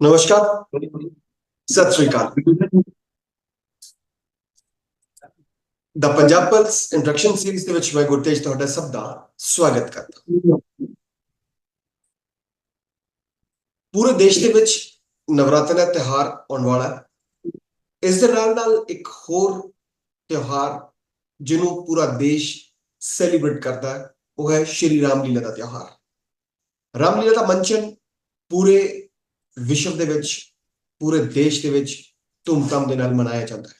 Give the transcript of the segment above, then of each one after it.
ਨਮਸਕਾਰ ਸਤਿ ਸ੍ਰੀ ਅਕਾਲ ਦਾ ਪੰਜਾਬ ਪਲਸ ਇੰਟਰੈਕਸ਼ਨ ਸੀਰੀਜ਼ ਦੇ ਵਿੱਚ ਮੈਂ ਗੁਰਤੇਜ ਤੁਹਾਡਾ ਸਭ ਦਾ ਸਵਾਗਤ ਕਰਦਾ ਪੂਰੇ ਦੇਸ਼ ਦੇ ਵਿੱਚ ਨਵਰਾਤਰੀ ਦਾ ਤਿਉਹਾਰ ਆਉਣ ਵਾਲਾ ਹੈ ਇਸ ਦੇ ਨਾਲ ਨਾਲ ਇੱਕ ਹੋਰ ਤਿਉਹਾਰ ਜਿਹਨੂੰ ਪੂਰਾ ਦੇਸ਼ ਸੈਲੀਬ੍ਰੇਟ ਕਰਦਾ ਹੈ ਉਹ ਹੈ ਸ਼੍ਰੀ ਰਾਮ ਲੀਲਾ ਦਾ ਤਿਉਹਾਰ ਰਾਮ ਲੀਲਾ ਦਾ ਮੰਚਨ ਪੂਰੇ ਵਿਸ਼ਵ ਦੇ ਵਿੱਚ, ਪੂਰੇ ਦੇਸ਼ ਦੇ ਵਿੱਚ ਧੂਮਧਾਮ ਦੇ ਨਾਲ ਮਨਾਇਆ ਜਾਂਦਾ ਹੈ।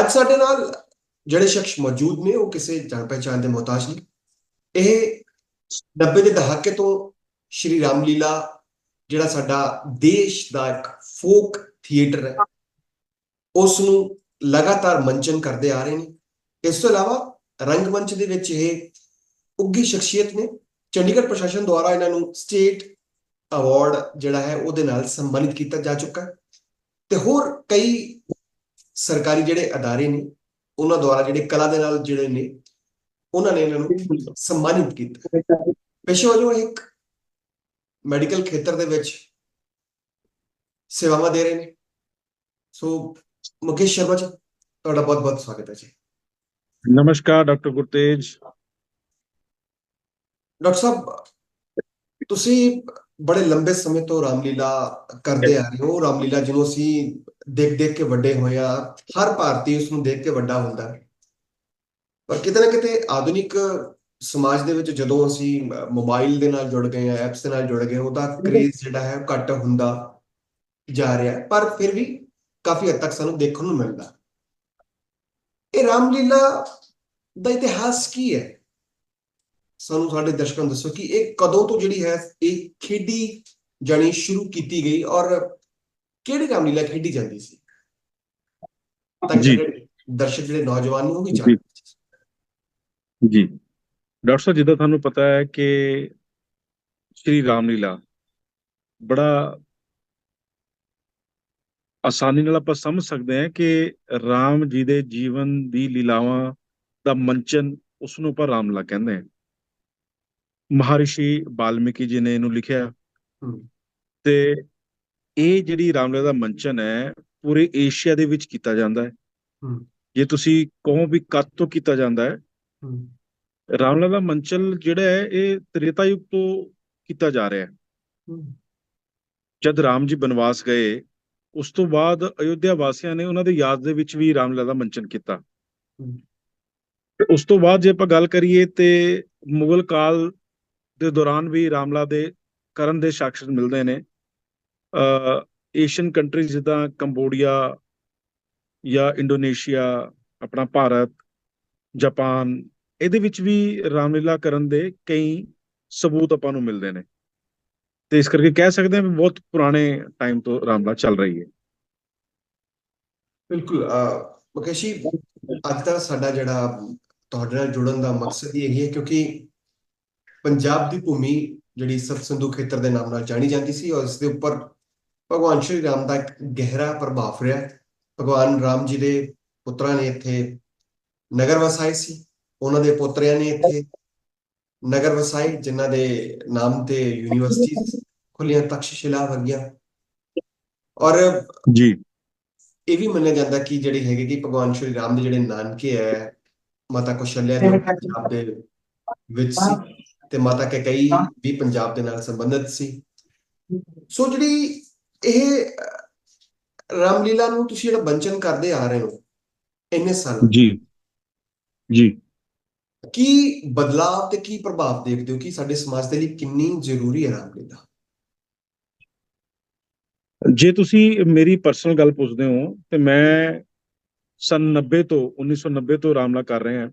ਅੱਜ ਸਾਡੇ ਨਾਲ ਜਿਹੜੇ ਸ਼ਖਸ ਮੌਜੂਦ ਨੇ, ਉਹ ਕਿਸੇ ਜਾਣ ਪਹਿਚਾਣ ਦੇ ਮੁਹਤਾਜ ਨਹੀਂ ਇਹ 90 ਦੇ ਦਹਾਕੇ ਤੋਂ ਸ਼੍ਰੀ ਰਾਮਲੀਲਾ, ਜਿਹੜਾ ਸਾਡਾ ਦੇਸ਼ ਦਾ ਇੱਕ ਫੋਕ ਥੀਏਟਰ ਹੈ ਉਸ ਨੂੰ ਲਗਾਤਾਰ ਮੰਚਨ ਕਰਦੇ ਆ ਰਹੇ ਨੇ। ਇਸ ਤੋਂ ਇਲਾਵਾ ਰੰਗਮੰਚ ਦੇ ਵਿੱਚ ਇਹ ਉੱਗੀ ਸ਼ਖਸੀਅਤ ਨੇ। ਚੰਡੀਗੜ੍ਹ ਪ੍ਰਸ਼ਾਸਨ ਦੁਆਰਾ ਇਹਨਾਂ ਨੂੰ ਸਟੇਟ ਅਵਾਰਡ ਜਿਹੜਾ ਹੈ ਉਹਦੇ ਨਾਲ ਸਨਮਾਨਿਤ ਕੀਤਾ ਜਾ ਚੁੱਕਾ ਹੈ। ਤੇ ਹੋਰ ਕਈ ਸਰਕਾਰੀ ਜਿਹੜੇ ਅਦਾਰੇ ਨੇ ਉਹਨਾਂ ਦੁਆਰਾ ਜਿਹੜੇ ਕਲਾ ਦੇ ਨਾਲ ਜਿਹੜੇ ਨੇ ਉਹਨਾਂ ਨੇ ਇਹਨਾਂ ਨੂੰ ਸਨਮਾਨਿਤ ਕੀਤਾ। ਪੇਸ਼ੇ ਵਜੋਂ ਇੱਕ ਮੈਡੀਕਲ ਖੇਤਰ ਦੇ ਵਿੱਚ ਸੇਵਾਵਾਂ ਦੇ ਰਹੇ ਨੇ। ਸੋ ਮੁਕੇਸ਼ ਸ਼ਰਮਾ ਜੀ ਤੁਹਾਡਾ ਬਹੁਤ ਬਹੁਤ ਸਵਾਗਤ ਹੈ ਜੀ। ਨਮਸਕਾਰ ਡਾਕਟਰ ਗੁਰਤੇਜ। ਡਾਕਟਰ ਸਾਹਿਬ ਤੁਸੀਂ ਬੜੇ ਲੰਬੇ ਸਮੇਂ ਤੋਂ ਰਾਮਲੀਲਾ ਕਰਦੇ ਆ ਰਹੇ ਹੋ। ਰਾਮਲੀਲਾ ਜਿਹਨੂੰ ਅਸੀਂ ਦੇਖ ਦੇਖ ਕੇ ਵੱਡੇ ਹੋਏ ਆ, ਹਰ ਭਾਰਤੀ ਉਸ ਨੂੰ ਦੇਖ ਕੇ ਵੱਡਾ ਹੁੰਦਾ ਹੈ। ਪਰ ਕਿਤੇ ਨਾ ਕਿਤੇ ਆਧੁਨਿਕ ਸਮਾਜ ਦੇ ਵਿੱਚ ਜਦੋਂ ਅਸੀਂ ਮੋਬਾਈਲ ਦੇ ਨਾਲ ਜੁੜ ਗਏ ਆ ਐਪਸ ਦੇ ਨਾਲ ਜੁੜ ਗਏ, ਉਹਦਾ ਕ੍ਰੇਜ਼ ਜਿਹੜਾ ਹੈ ਉਹ ਘੱਟ ਹੁੰਦਾ ਜਾ ਰਿਹਾ ਪਰ ਫਿਰ ਵੀ ਕਾਫੀ ਹੱਦ ਤੱਕ ਸਾਨੂੰ ਦੇਖਣ ਨੂੰ ਮਿਲਦਾ। ਇਹ ਰਾਮਲੀਲਾ ਦਾ ਇਤਿਹਾਸ ਕੀ ਹੈ? ਸਾਨੂੰ ਸਾਡੇ ਦਰਸ਼ਕਾਂ ਨੂੰ ਦੱਸੋ ਕਿ ਇਹ ਕਦੋਂ ਤੋਂ ਜਿਹੜੀ ਹੈ ਇਹ ਖੇਡੀ ਜਾਣੀ ਸ਼ੁਰੂ ਕੀਤੀ ਗਈ ਔਰ ਕਿਹੜੀ ਰਾਮਲੀਲਾ ਖੇਡੀ ਜਾਂਦੀ ਸੀ? ਤਾਂ ਦਰਸ਼ਕ ਜਿਹੜੇ ਨੌਜਵਾਨ ਨੇ ਉਹ ਵੀ ਜੀ। ਜਾਣਨ ਜੀ। ਡਾਕਟਰ ਸਾਹਿਬ ਜਿੱਦਾਂ ਤੁਹਾਨੂੰ ਪਤਾ ਹੈ ਕਿ ਸ਼੍ਰੀ ਰਾਮਲੀਲਾ ਬੜਾ ਆਸਾਨੀ ਨਾਲ ਆਪਾਂ ਸਮਝ ਸਕਦੇ ਹਾਂ ਕਿ ਰਾਮ ਜੀ ਦੇ ਜੀਵਨ ਦੀ ਲੀਲਾਵਾਂ ਦਾ ਮੰਚਨ ਉਸ ਨੂੰ ਆਪਾਂ ਰਾਮਲੀਲਾ ਕਹਿੰਦੇ ਹਾਂ। ਮਹਾਰਿਸ਼ੀ ਬਾਲਮੀਕੀ ਜੀ ਨੇ ਇਹਨੂੰ ਲਿਖਿਆ। ਤੇ ਇਹ ਜਿਹੜੀ ਰਾਮਲੀਲਾ ਦਾ ਮੰਚਨ ਹੈ ਪੂਰੇ ਏਸ਼ੀਆ ਦੇ ਵਿੱਚ ਕੀਤਾ ਜਾਂਦਾ ਹੈ। ਜੇ ਤੁਸੀਂ ਕਹੋ ਵੀ ਕਦ ਤੋਂ ਕੀਤਾ ਜਾਂਦਾ ਹੈ ਰਾਮਲੀਲਾ ਦਾ ਮੰਚਨ ਜਿਹੜਾ ਹੈ ਇਹ ਤ੍ਰੇਤਾ ਯੁੱਗ ਤੋਂ ਕੀਤਾ ਜਾ ਰਿਹਾ ਹੈ। ਜਦ ਰਾਮ ਜੀ ਬਨਵਾਸ ਗਏ ਉਸ ਤੋਂ ਬਾਅਦ ਅਯੁੱਧਿਆ ਵਾਸੀਆਂ ਨੇ ਉਹਨਾਂ ਦੇ ਯਾਦ ਦੇ ਵਿੱਚ ਵੀ ਰਾਮਲੀਲਾ ਦਾ ਮੰਚਨ ਕੀਤਾ। ਉਸ ਤੋਂ ਬਾਅਦ ਜੇ ਆਪਾਂ ਗੱਲ ਕਰੀਏ ਤੇ ਮੁਗਲ ਕਾਲ ਦੇ ਦੌਰਾਨ ਵੀ ਰਾਮਲਾ ਦੇ ਕਰਨ ਦੇ ਸਾਕਸ਼ ਮਿਲਦੇ ਨੇ। ਅ ਏਸ਼ੀਅਨ ਕੰਟਰੀਜ਼ ਜਿੱਦਾਂ ਕੰਬੋਡੀਆ ਜਾਂ ਇੰਡੋਨੇਸ਼ੀਆ ਆਪਣਾ ਭਾਰਤ ਜਾਪਾਨ ਇਹਦੇ ਵਿੱਚ ਵੀ ਰਾਮਲੀਲਾ ਕਰਨ ਦੇ ਕਈ ਸਬੂਤ ਆਪਾਂ ਨੂੰ ਮਿਲਦੇ ਨੇ। ਤੇ ਇਸ ਕਰਕੇ ਕਹਿ ਸਕਦੇ ਹਾਂ ਵੀ ਬਹੁਤ ਪੁਰਾਣੇ ਟਾਈਮ ਤੋਂ ਰਾਮਲਾ ਚੱਲ ਰਹੀ ਹੈ। ਬਿਲਕੁਲ ਅਹ, ਮੁਕੇਸ਼ ਜੀ ਅੱਜ ਦਾ ਸਾਡਾ ਜਿਹੜਾ ਤੁਹਾਡੇ ਨਾਲ ਜੁੜਨ ਦਾ ਮਕਸਦ ਹੀ ਇਹੀ ਹੈ ਕਿਉਂਕਿ ਪੰਜਾਬ ਦੀ ਭੂਮੀ ਜਿਹੜੀ ਸਤ ਸਿੰਧੂ ਖੇਤਰ ਦੇ ਨਾਮ ਨਾਲ ਜਾਣੀ ਜਾਂਦੀ ਸੀ ਔਰ ਇਸ ਦੇ ਉੱਪਰ ਭਗਵਾਨ ਸ਼੍ਰੀ ਰਾਮ ਦਾ ਇੱਕ ਗਹਿਰਾ ਪ੍ਰਭਾਵ ਰਿਹਾ। ਭਗਵਾਨ ਰਾਮ ਜੀ ਦੇ ਪੁੱਤਰਾਂ ਨੇ ਇੱਥੇ ਨਗਰ ਵਸਾਏ ਸੀ। ਉਹਨਾਂ ਦੇ ਪੋਤਰਿਆਂ ਨੇ ਇੱਥੇ ਨਗਰ ਵਸਾਏ ਜਿਨ੍ਹਾਂ ਦੇ ਨਾਮ ਤੇ ਯੂਨੀਵਰਸਿਟੀਜ਼ ਖੁੱਲੀਆਂ ਤਕਸ਼ਸ਼ਿਲਾ ਵਰਗੀਆਂ। ਔਰ ਜੀ। ਇਹ ਵੀ ਮੰਨਿਆ ਜਾਂਦਾ ਕਿ ਜਿਹੜੀ ਹੈਗੀ ਕਿ ਭਗਵਾਨ ਸ਼੍ਰੀ ਰਾਮ ਦੇ ਜਿਹੜੇ ਨਾਨਕੇ ਹੈ ਮਾਤਾ ਕੌਸ਼ਲਿਆ ਦੇ ਪੰਜਾਬ ਦੇ ਵਿੱਚ ਸੀ। ਤੇ ਮਾਤਾ ਕੇਕਈ ਵੀ ਪੰਜਾਬ ਦੇ ਨਾਲ ਸੰਬੰਧਿਤ ਸੀ। ਸੋ ਜਿਹੜੀ ਇਹ ਰਾਮਲੀਲਾ ਨੂੰ ਤੁਸੀਂ ਜਿਹੜਾ ਬੰਚਨ ਕਰਦੇ ਆ ਰਹੇ ਹੋ ਇੰਨੇ ਸਾਲ ਜੀ। ਜੀ। ਕੀ ਬਦਲਾਵ ਤੇ ਕੀ ਪ੍ਰਭਾਵ ਦੇਖਦੇ ਹੋ ਕਿ ਸਾਡੇ ਸਮਾਜ ਦੇ ਲਈ ਕਿੰਨੀ ਜ਼ਰੂਰੀ ਹੈ ਰਾਮਲੀਲਾ? ਜੇ ਤੁਸੀਂ ਮੇਰੀ ਪਰਸਨਲ ਗੱਲ ਪੁੱਛਦੇ ਹੋ ਤੇ ਮੈਂ ਸਨ 90 ਤੋਂ 1990 ਤੋਂ ਰਾਮਲਾ ਕਰ ਰਹੇ ਹਾਂ।